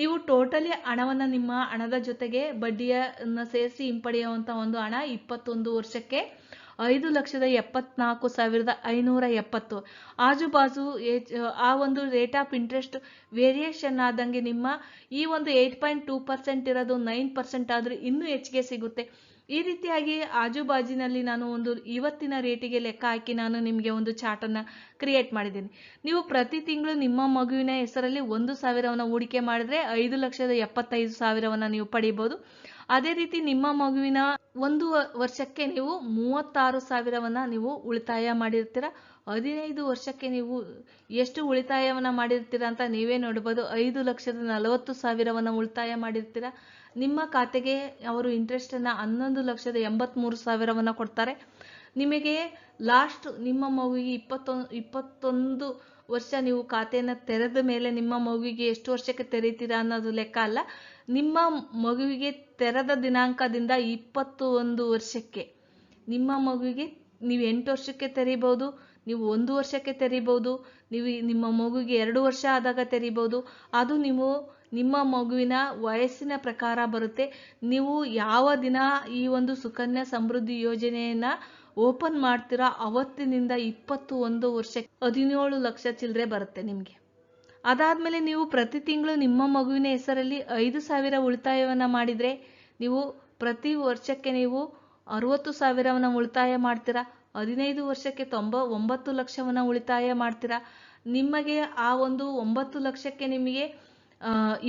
ನೀವು ಟೋಟಲಿ ಹಣವನ್ನು ನಿಮ್ಮ ಹಣದ ಜೊತೆಗೆ ಬಡ್ಡಿಯನ್ನು ಸೇರಿಸಿ ಹಿಂಪಡೆಯುವಂಥ ಒಂದು ಹಣ ಇಪ್ಪತ್ತೊಂದು ವರ್ಷಕ್ಕೆ ಐದು ಲಕ್ಷದ ಎಪ್ಪತ್ನಾಲ್ಕು ಸಾವಿರದ ಐನೂರ ಎಪ್ಪತ್ತು. ಆಜುಬಾಜು ಆ ಒಂದು ರೇಟ್ ಆಫ್ ಇಂಟ್ರೆಸ್ಟ್ ವೇರಿಯೇಷನ್ ಆದಂಗೆ ನಿಮ್ಮ ಈ ಒಂದು ಏಯ್ಟ್ ಪಾಯಿಂಟ್ ಟೂ ಪರ್ಸೆಂಟ್ ಇರೋದು ನೈನ್ ಪರ್ಸೆಂಟ್ ಆದರೂ ಇನ್ನೂ ಹೆಚ್ಚಿಗೆ ಸಿಗುತ್ತೆ. ಈ ರೀತಿಯಾಗಿ ಆಜುಬಾಜಿನಲ್ಲಿ ನಾನು ಒಂದು ಇವತ್ತಿನ ರೇಟಿಗೆ ಲೆಕ್ಕ ಹಾಕಿ ನಾನು ನಿಮಗೆ ಒಂದು ಚಾರ್ಟನ್ನು ಕ್ರಿಯೇಟ್ ಮಾಡಿದ್ದೀನಿ. ನೀವು ಪ್ರತಿ ತಿಂಗಳು ನಿಮ್ಮ ಮಗುವಿನ ಹೆಸರಲ್ಲಿ ಒಂದು ಸಾವಿರವನ್ನು ಹೂಡಿಕೆ ಮಾಡಿದ್ರೆ ಐದು ಲಕ್ಷದ ಎಪ್ಪತ್ತೈದು ಸಾವಿರವನ್ನು ನೀವು ಪಡಿಬೋದು. ಅದೇ ರೀತಿ ನಿಮ್ಮ ಮಗುವಿನ ಒಂದು ವರ್ಷಕ್ಕೆ ನೀವು ಮೂವತ್ತಾರು ಸಾವಿರವನ್ನ ನೀವು ಉಳಿತಾಯ ಮಾಡಿರ್ತೀರ. ಹದಿನೈದು ವರ್ಷಕ್ಕೆ ನೀವು ಎಷ್ಟು ಉಳಿತಾಯವನ್ನು ಮಾಡಿರ್ತೀರ ಅಂತ ನೀವೇ ನೋಡ್ಬೋದು. ಐದು ಲಕ್ಷದ ನಲವತ್ತು ಸಾವಿರವನ್ನು ಉಳಿತಾಯ ಮಾಡಿರ್ತೀರ. ನಿಮ್ಮ ಖಾತೆಗೆ ಅವರು ಇಂಟ್ರೆಸ್ಟನ್ನು ಹನ್ನೊಂದು ಲಕ್ಷದ ಎಂಬತ್ತ್ಮೂರು ಸಾವಿರವನ್ನು ಕೊಡ್ತಾರೆ. ನಿಮಗೆ ಲಾಸ್ಟ್ ನಿಮ್ಮ ಮಗುವಿಗೆ ಇಪ್ಪತ್ತೊಂದು ಇಪ್ಪತ್ತೊಂದು ವರ್ಷ ನೀವು ಖಾತೆಯನ್ನು ತೆರೆದ ಮೇಲೆ ನಿಮ್ಮ ಮಗುವಿಗೆ ಎಷ್ಟು ವರ್ಷಕ್ಕೆ ತೆರೀತೀರಾ ಅನ್ನೋದು ಲೆಕ್ಕ ಅಲ್ಲ. ನಿಮ್ಮ ಮಗುವಿಗೆ ತೆರೆದ ದಿನಾಂಕದಿಂದ ಇಪ್ಪತ್ತು ಒಂದು ವರ್ಷಕ್ಕೆ. ನಿಮ್ಮ ಮಗುವಿಗೆ ನೀವು ಎಂಟು ವರ್ಷಕ್ಕೆ ತೆರಿಬೋದು ನೀವು ಒಂದು ವರ್ಷಕ್ಕೆ ತೆರಿಬೋದು ನೀವು ನಿಮ್ಮ ಮಗುವಿಗೆ ಎರಡು ವರ್ಷ ಆದಾಗ ತೆರಿಬೋದು ಅದು ನೀವು, ನಿಮ್ಮ ಮಗುವಿನ ವಯಸ್ಸಿನ ಪ್ರಕಾರ ಬರುತ್ತೆ. ನೀವು ಯಾವ ದಿನ ಈ ಒಂದು ಸುಕನ್ಯಾ ಸಮೃದ್ಧಿ ಯೋಜನೆಯನ್ನ ಓಪನ್ ಮಾಡ್ತೀರಾ ಅವತ್ತಿನಿಂದ ಇಪ್ಪತ್ತು ಒಂದು ವರ್ಷಕ್ಕೆ ಹದಿನೇಳು ಲಕ್ಷ ಚಿಲ್ಲರೆ ಬರುತ್ತೆ ನಿಮಗೆ. ಅದಾದಮೇಲೆ ನೀವು ಪ್ರತಿ ತಿಂಗಳು ನಿಮ್ಮ ಮಗುವಿನ ಹೆಸರಲ್ಲಿ ಐದು ಸಾವಿರ ಉಳಿತಾಯವನ್ನು ಮಾಡಿದರೆ ನೀವು ಪ್ರತಿ ವರ್ಷಕ್ಕೆ ನೀವು ಅರುವತ್ತು ಸಾವಿರವನ್ನು ಉಳಿತಾಯ ಮಾಡ್ತೀರಾ, ಹದಿನೈದು ವರ್ಷಕ್ಕೆ ತೊಂಬ ಒಂಬತ್ತು ಲಕ್ಷವನ್ನು ಉಳಿತಾಯ ಮಾಡ್ತೀರಾ. ನಿಮಗೆ ಆ ಒಂದು ಒಂಬತ್ತು ಲಕ್ಷಕ್ಕೆ ನಿಮಗೆ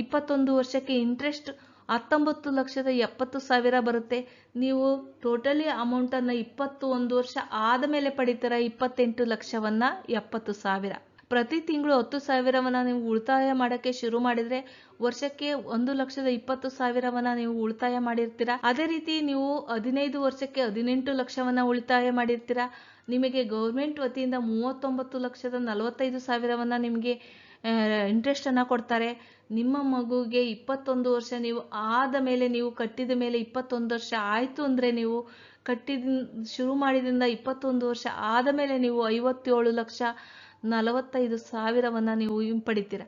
ಇಪ್ಪತ್ತೊಂದು ವರ್ಷಕ್ಕೆ ಇಂಟ್ರೆಸ್ಟ್ ಹತ್ತೊಂಬತ್ತು ಲಕ್ಷದ ಎಪ್ಪತ್ತು ಸಾವಿರ ಬರುತ್ತೆ. ನೀವು ಟೋಟಲಿ ಅಮೌಂಟನ್ನು ಇಪ್ಪತ್ತು ಒಂದು ವರ್ಷ ಆದಮೇಲೆ ಪಡಿತೀರ, ಇಪ್ಪತ್ತೆಂಟು ಲಕ್ಷವನ್ನು ಎಪ್ಪತ್ತು ಸಾವಿರ. ಪ್ರತಿ ತಿಂಗಳು ಹತ್ತು ಸಾವಿರವನ್ನು ನೀವು ಉಳಿತಾಯ ಮಾಡೋಕ್ಕೆ ಶುರು ಮಾಡಿದರೆ ವರ್ಷಕ್ಕೆ ಒಂದು ಲಕ್ಷದ ಇಪ್ಪತ್ತು ಸಾವಿರವನ್ನು ನೀವು ಉಳಿತಾಯ ಮಾಡಿರ್ತೀರಾ? ಅದೇ ರೀತಿ ನೀವು ಹದಿನೈದು ವರ್ಷಕ್ಕೆ ಹದಿನೆಂಟು ಲಕ್ಷವನ್ನು ಉಳಿತಾಯ ಮಾಡಿರ್ತೀರಾ? ನಿಮಗೆ ಗೌರ್ಮೆಂಟ್ ವತಿಯಿಂದ ಮೂವತ್ತೊಂಬತ್ತು ಲಕ್ಷದ ನಲವತ್ತೈದು ಸಾವಿರವನ್ನು ನಿಮಗೆ ಇಂಟ್ರೆಸ್ಟನ್ನು ಕೊಡ್ತಾರೆ. ನಿಮ್ಮ ಮಗುಗೆ ಇಪ್ಪತ್ತೊಂದು ವರ್ಷ ನೀವು ಆದ ಮೇಲೆ ನೀವು ಕಟ್ಟಿದ ಮೇಲೆ ಇಪ್ಪತ್ತೊಂದು ವರ್ಷ ಆಯಿತು ಅಂದರೆ ನೀವು ಕಟ್ಟಿದ, ಶುರು ಮಾಡಿದಿಂದ ಇಪ್ಪತ್ತೊಂದು ವರ್ಷ ಆದ ಮೇಲೆ ನೀವು ಐವತ್ತೇಳು ಲಕ್ಷ ನಲವತ್ತೈದು ಸಾವಿರವನ್ನು ನೀವು ಹಿಂಪಡಿತೀರ.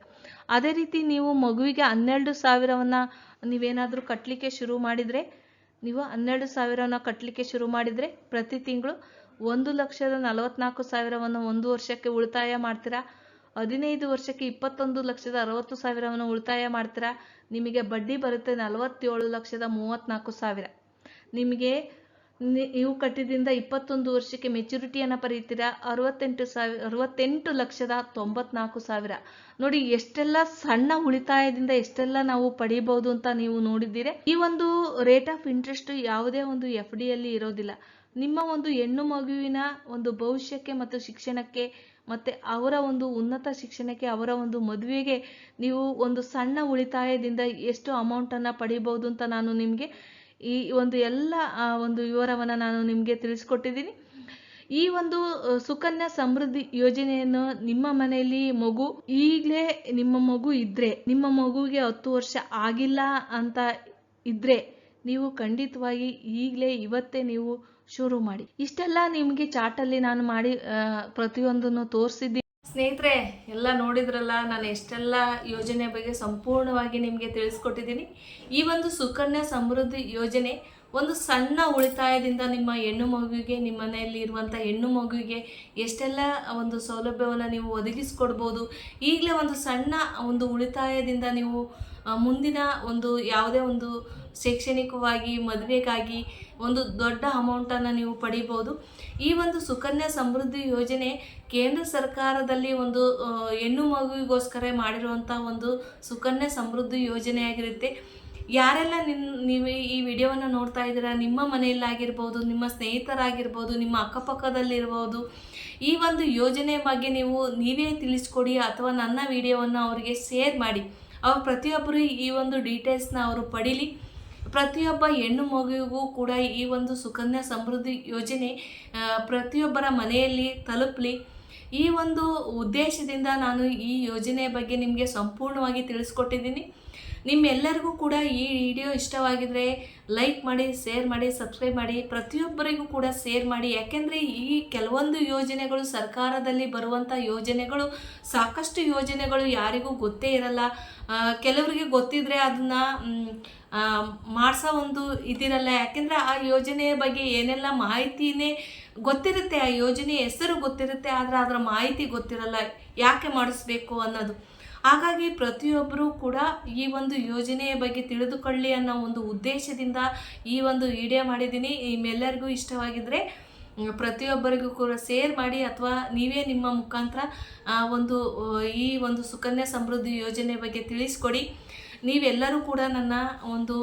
ಅದೇ ರೀತಿ ನೀವು ಮಗುವಿಗೆ ಹನ್ನೆರಡು ಸಾವಿರವನ್ನು ನೀವೇನಾದರೂ ಕಟ್ಟಲಿಕ್ಕೆ ಶುರು ಮಾಡಿದರೆ, ನೀವು ಹನ್ನೆರಡು ಸಾವಿರನ ಕಟ್ಟಲಿಕ್ಕೆ ಶುರು ಮಾಡಿದರೆ ಪ್ರತಿ ತಿಂಗಳು ಒಂದು ಲಕ್ಷದ ನಲವತ್ನಾಲ್ಕು ಸಾವಿರವನ್ನು ಒಂದು ವರ್ಷಕ್ಕೆ ಉಳಿತಾಯ ಮಾಡ್ತೀರಾ. ಹದಿನೈದು ವರ್ಷಕ್ಕೆ ಇಪ್ಪತ್ತೊಂದು ಲಕ್ಷದ ಅರವತ್ತು ಸಾವಿರವನ್ನು ಉಳಿತಾಯ ಮಾಡ್ತೀರಾ. ನಿಮಗೆ ಬಡ್ಡಿ ಬರುತ್ತೆ ನಲವತ್ತೇಳು ಲಕ್ಷದ ಮೂವತ್ತ್ನಾಲ್ಕು ಸಾವಿರ. ನಿಮಗೆ ನೀವು ಕಟ್ಟಿದಿಂದ ಇಪ್ಪತ್ತೊಂದು ವರ್ಷಕ್ಕೆ ಮೆಚುರಿಟಿಯನ್ನು ಪರೀತೀರಾ ಅರವತ್ತೆಂಟು ಸಾವಿರ, ಅರವತ್ತೆಂಟು ಲಕ್ಷದ ತೊಂಬತ್ನಾಲ್ಕು ಸಾವಿರ. ನೋಡಿ, ಎಷ್ಟೆಲ್ಲ ಸಣ್ಣ ಉಳಿತಾಯದಿಂದ ಎಷ್ಟೆಲ್ಲ ನಾವು ಪಡಿಬಹುದು ಅಂತ ನೀವು ನೋಡಿದ್ದೀರಿ. ಈ ಒಂದು ರೇಟ್ ಆಫ್ ಇಂಟ್ರೆಸ್ಟ್ ಯಾವುದೇ ಒಂದು ಎಫ್ ಡಿಯಲ್ಲಿ ಇರೋದಿಲ್ಲ. ನಿಮ್ಮ ಒಂದು ಹೆಣ್ಣು ಮಗುವಿನ ಒಂದು ಭವಿಷ್ಯಕ್ಕೆ ಮತ್ತು ಶಿಕ್ಷಣಕ್ಕೆ ಮತ್ತು ಅವರ ಒಂದು ಉನ್ನತ ಶಿಕ್ಷಣಕ್ಕೆ, ಅವರ ಒಂದು ಮದುವೆಗೆ ನೀವು ಒಂದು ಸಣ್ಣ ಉಳಿತಾಯದಿಂದ ಎಷ್ಟು ಅಮೌಂಟನ್ನು ಪಡಿಬೋದು ಅಂತ ನಾನು ನಿಮಗೆ ಈ ಒಂದು ಎಲ್ಲ ಒಂದು ವಿವರವನ್ನು ನಾನು ನಿಮಗೆ ತಿಳಿಸ್ಕೊಟ್ಟಿದ್ದೀನಿ. ಈ ಒಂದು ಸುಕನ್ಯಾ ಸಮೃದ್ಧಿ ಯೋಜನೆಯನ್ನು ನಿಮ್ಮ ಮನೆಯಲ್ಲಿ ಮಗು, ಈಗಲೇ ನಿಮ್ಮ ಮಗು ಇದ್ರೆ, ನಿಮ್ಮ ಮಗುವಿಗೆ ಹತ್ತು ವರ್ಷ ಆಗಿಲ್ಲ ಅಂತ ಇದ್ರೆ, ನೀವು ಖಂಡಿತವಾಗಿ ಈಗಲೇ ಇವತ್ತೇ ನೀವು ಶುರು ಮಾಡಿ. ಇಷ್ಟೆಲ್ಲ ನಿಮಗೆ ಚಾರ್ಟಲ್ಲಿ ನಾನು ಮಾಡಿ ಪ್ರತಿಯೊಂದನ್ನು ತೋರಿಸಿದ್ದೀನಿ ಸ್ನೇಹಿತರೆ, ಎಲ್ಲ ನೋಡಿದ್ರಲ್ಲ, ನಾನು ಎಷ್ಟೆಲ್ಲ ಯೋಜನೆ ಬಗ್ಗೆ ಸಂಪೂರ್ಣವಾಗಿ ನಿಮಗೆ ತಿಳಿಸ್ಕೊಟ್ಟಿದ್ದೀನಿ. ಈ ಒಂದು ಸುಕನ್ಯಾ ಸಮೃದ್ಧಿ ಯೋಜನೆ ಒಂದು ಸಣ್ಣ ಉಳಿತಾಯದಿಂದ ನಿಮ್ಮ ಹೆಣ್ಣು ಮಗುವಿಗೆ, ನಿಮ್ಮ ಮನೆಯಲ್ಲಿ ಇರುವಂಥ ಹೆಣ್ಣು ಮಗುವಿಗೆ ಎಷ್ಟೆಲ್ಲ ಒಂದು ಸೌಲಭ್ಯವನ್ನು ನೀವು ಒದಗಿಸ್ಕೊಡ್ಬೋದು. ಈಗಲೇ ಒಂದು ಸಣ್ಣ ಒಂದು ಉಳಿತಾಯದಿಂದ ನೀವು ಮುಂದಿನ ಒಂದು ಯಾವುದೇ ಒಂದು ಶೈಕ್ಷಣಿಕವಾಗಿ, ಮದುವೆಗಾಗಿ ಒಂದು ದೊಡ್ಡ ಅಮೌಂಟನ್ನು ನೀವು ಪಡಿಬೋದು. ಈ ಒಂದು ಸುಕನ್ಯಾ ಸಮೃದ್ಧಿ ಯೋಜನೆ ಕೇಂದ್ರ ಸರ್ಕಾರದಲ್ಲಿ ಒಂದು ಹೆಣ್ಣು ಮಗುವಿಗೋಸ್ಕರ ಮಾಡಿರುವಂಥ ಒಂದು ಸುಕನ್ಯಾ ಸಮೃದ್ಧಿ ಯೋಜನೆಯಾಗಿರುತ್ತೆ ಯಾರೆಲ್ಲ ನಿನ್, ನೀವು ಈ ವಿಡಿಯೋವನ್ನು ನೋಡ್ತಾ ಇದ್ದೀರಾ, ನಿಮ್ಮ ಮನೆಯಲ್ಲಾಗಿರ್ಬೋದು, ನಿಮ್ಮ ಸ್ನೇಹಿತರಾಗಿರ್ಬೋದು, ನಿಮ್ಮ ಅಕ್ಕಪಕ್ಕದಲ್ಲಿರ್ಬೋದು, ಈ ಒಂದು ಯೋಜನೆ ಬಗ್ಗೆ ನೀವು ನೀವೇ ತಿಳಿಸ್ಕೊಡಿ ಅಥವಾ ನನ್ನ ವಿಡಿಯೋವನ್ನು ಅವರಿಗೆ ಶೇರ್ ಮಾಡಿ. ಅವ್ರು ಪ್ರತಿಯೊಬ್ಬರು ಈ ಒಂದು ಡೀಟೇಲ್ಸ್ನ ಅವರು ಪಡೀಲಿ. ಪ್ರತಿಯೊಬ್ಬ ಹೆಣ್ಣು ಮಗುವಿಗೂ ಕೂಡ ಈ ಒಂದು ಸುಕನ್ಯಾ ಸಮೃದ್ಧಿ ಯೋಜನೆ ಪ್ರತಿಯೊಬ್ಬರ ಮನೆಯಲ್ಲಿ ತಲುಪಲಿ. ಈ ಒಂದು ಉದ್ದೇಶದಿಂದ ನಾನು ಈ ಯೋಜನೆಯ ಬಗ್ಗೆ ನಿಮಗೆ ಸಂಪೂರ್ಣವಾಗಿ ತಿಳಿಸ್ಕೊಟ್ಟಿದ್ದೀನಿ. ನಿಮ್ಮೆಲ್ಲರಿಗೂ ಕೂಡ ಈ ವಿಡಿಯೋ ಇಷ್ಟವಾಗಿದ್ರೆ ಲೈಕ್ ಮಾಡಿ, ಶೇರ್ ಮಾಡಿ, ಸಬ್ಸ್ಕ್ರೈಬ್ ಮಾಡಿ, ಪ್ರತಿಯೊಬ್ಬರಿಗೂ ಕೂಡ ಶೇರ್ ಮಾಡಿ. ಯಾಕೆಂದರೆ ಈ ಕೆಲವೊಂದು ಯೋಜನೆಗಳು ಸರ್ಕಾರದಲ್ಲಿ ಬರುವಂಥ ಯೋಜನೆಗಳು, ಸಾಕಷ್ಟು ಯೋಜನೆಗಳು ಯಾರಿಗೂ ಗೊತ್ತೇ ಇರಲ್ಲ. ಕೆಲವರಿಗೆ ಗೊತ್ತಿದ್ರೆ ಅದನ್ನ ಮಾಡಿಸೋ ಒಂದು ಇದಿರಲ್ಲ. ಯಾಕೆಂದರೆ ಆ ಯೋಜನೆಯ ಬಗ್ಗೆ ಏನೆಲ್ಲ ಮಾಹಿತಿನೇ ಗೊತ್ತಿರುತ್ತೆ, ಆ ಯೋಜನೆ ಹೆಸರು ಗೊತ್ತಿರುತ್ತೆ, ಆದರೆ ಅದರ ಮಾಹಿತಿ ಗೊತ್ತಿರಲ್ಲ. ಯಾಕೆ ಮಾಡಿಸ್ಬೇಕು ಅನ್ನೋದು. ಹಾಗಾಗಿ ಪ್ರತಿಯೊಬ್ಬರೂ ಕೂಡ ಈ ಒಂದು ಯೋಜನೆಯ ಬಗ್ಗೆ ತಿಳಿದುಕೊಳ್ಳಿ ಅನ್ನೋ ಒಂದು ಉದ್ದೇಶದಿಂದ ಈ ಒಂದು ವಿಡಿಯೋ ಮಾಡಿದ್ದೀನಿ. ನಿಮ್ಮೆಲ್ಲರಿಗೂ ಇಷ್ಟವಾಗಿದ್ದರೆ ಪ್ರತಿಯೊಬ್ಬರಿಗೂ ಕೂಡ ಶೇರ್ ಮಾಡಿ ಅಥವಾ ನೀವೇ ನಿಮ್ಮ ಮುಖಾಂತರ ಒಂದು, ಈ ಒಂದು ಸುಕನ್ಯಾ ಸಮೃದ್ಧಿ ಯೋಜನೆ ಬಗ್ಗೆ ತಿಳಿಸ್ಕೊಡಿ. ನೀವೆಲ್ಲರೂ ಕೂಡ ನನ್ನ ಒಂದು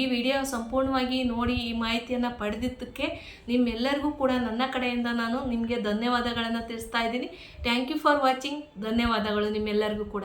ಈ ವಿಡಿಯೋ ಸಂಪೂರ್ಣವಾಗಿ ನೋಡಿ ಈ ಮಾಹಿತಿಯನ್ನು ಪಡೆದಿದ್ದಕ್ಕೆ ನಿಮ್ಮೆಲ್ಲರಿಗೂ ಕೂಡ ನನ್ನ ಕಡೆಯಿಂದ ನಾನು ನಿಮಗೆ ಧನ್ಯವಾದಗಳನ್ನು ತಿಳಿಸ್ತಾ ಇದ್ದೀನಿ. ಥ್ಯಾಂಕ್ ಯು ಫಾರ್ ವಾಚಿಂಗ್ ಧನ್ಯವಾದಗಳು ನಿಮ್ಮೆಲ್ಲರಿಗೂ ಕೂಡ.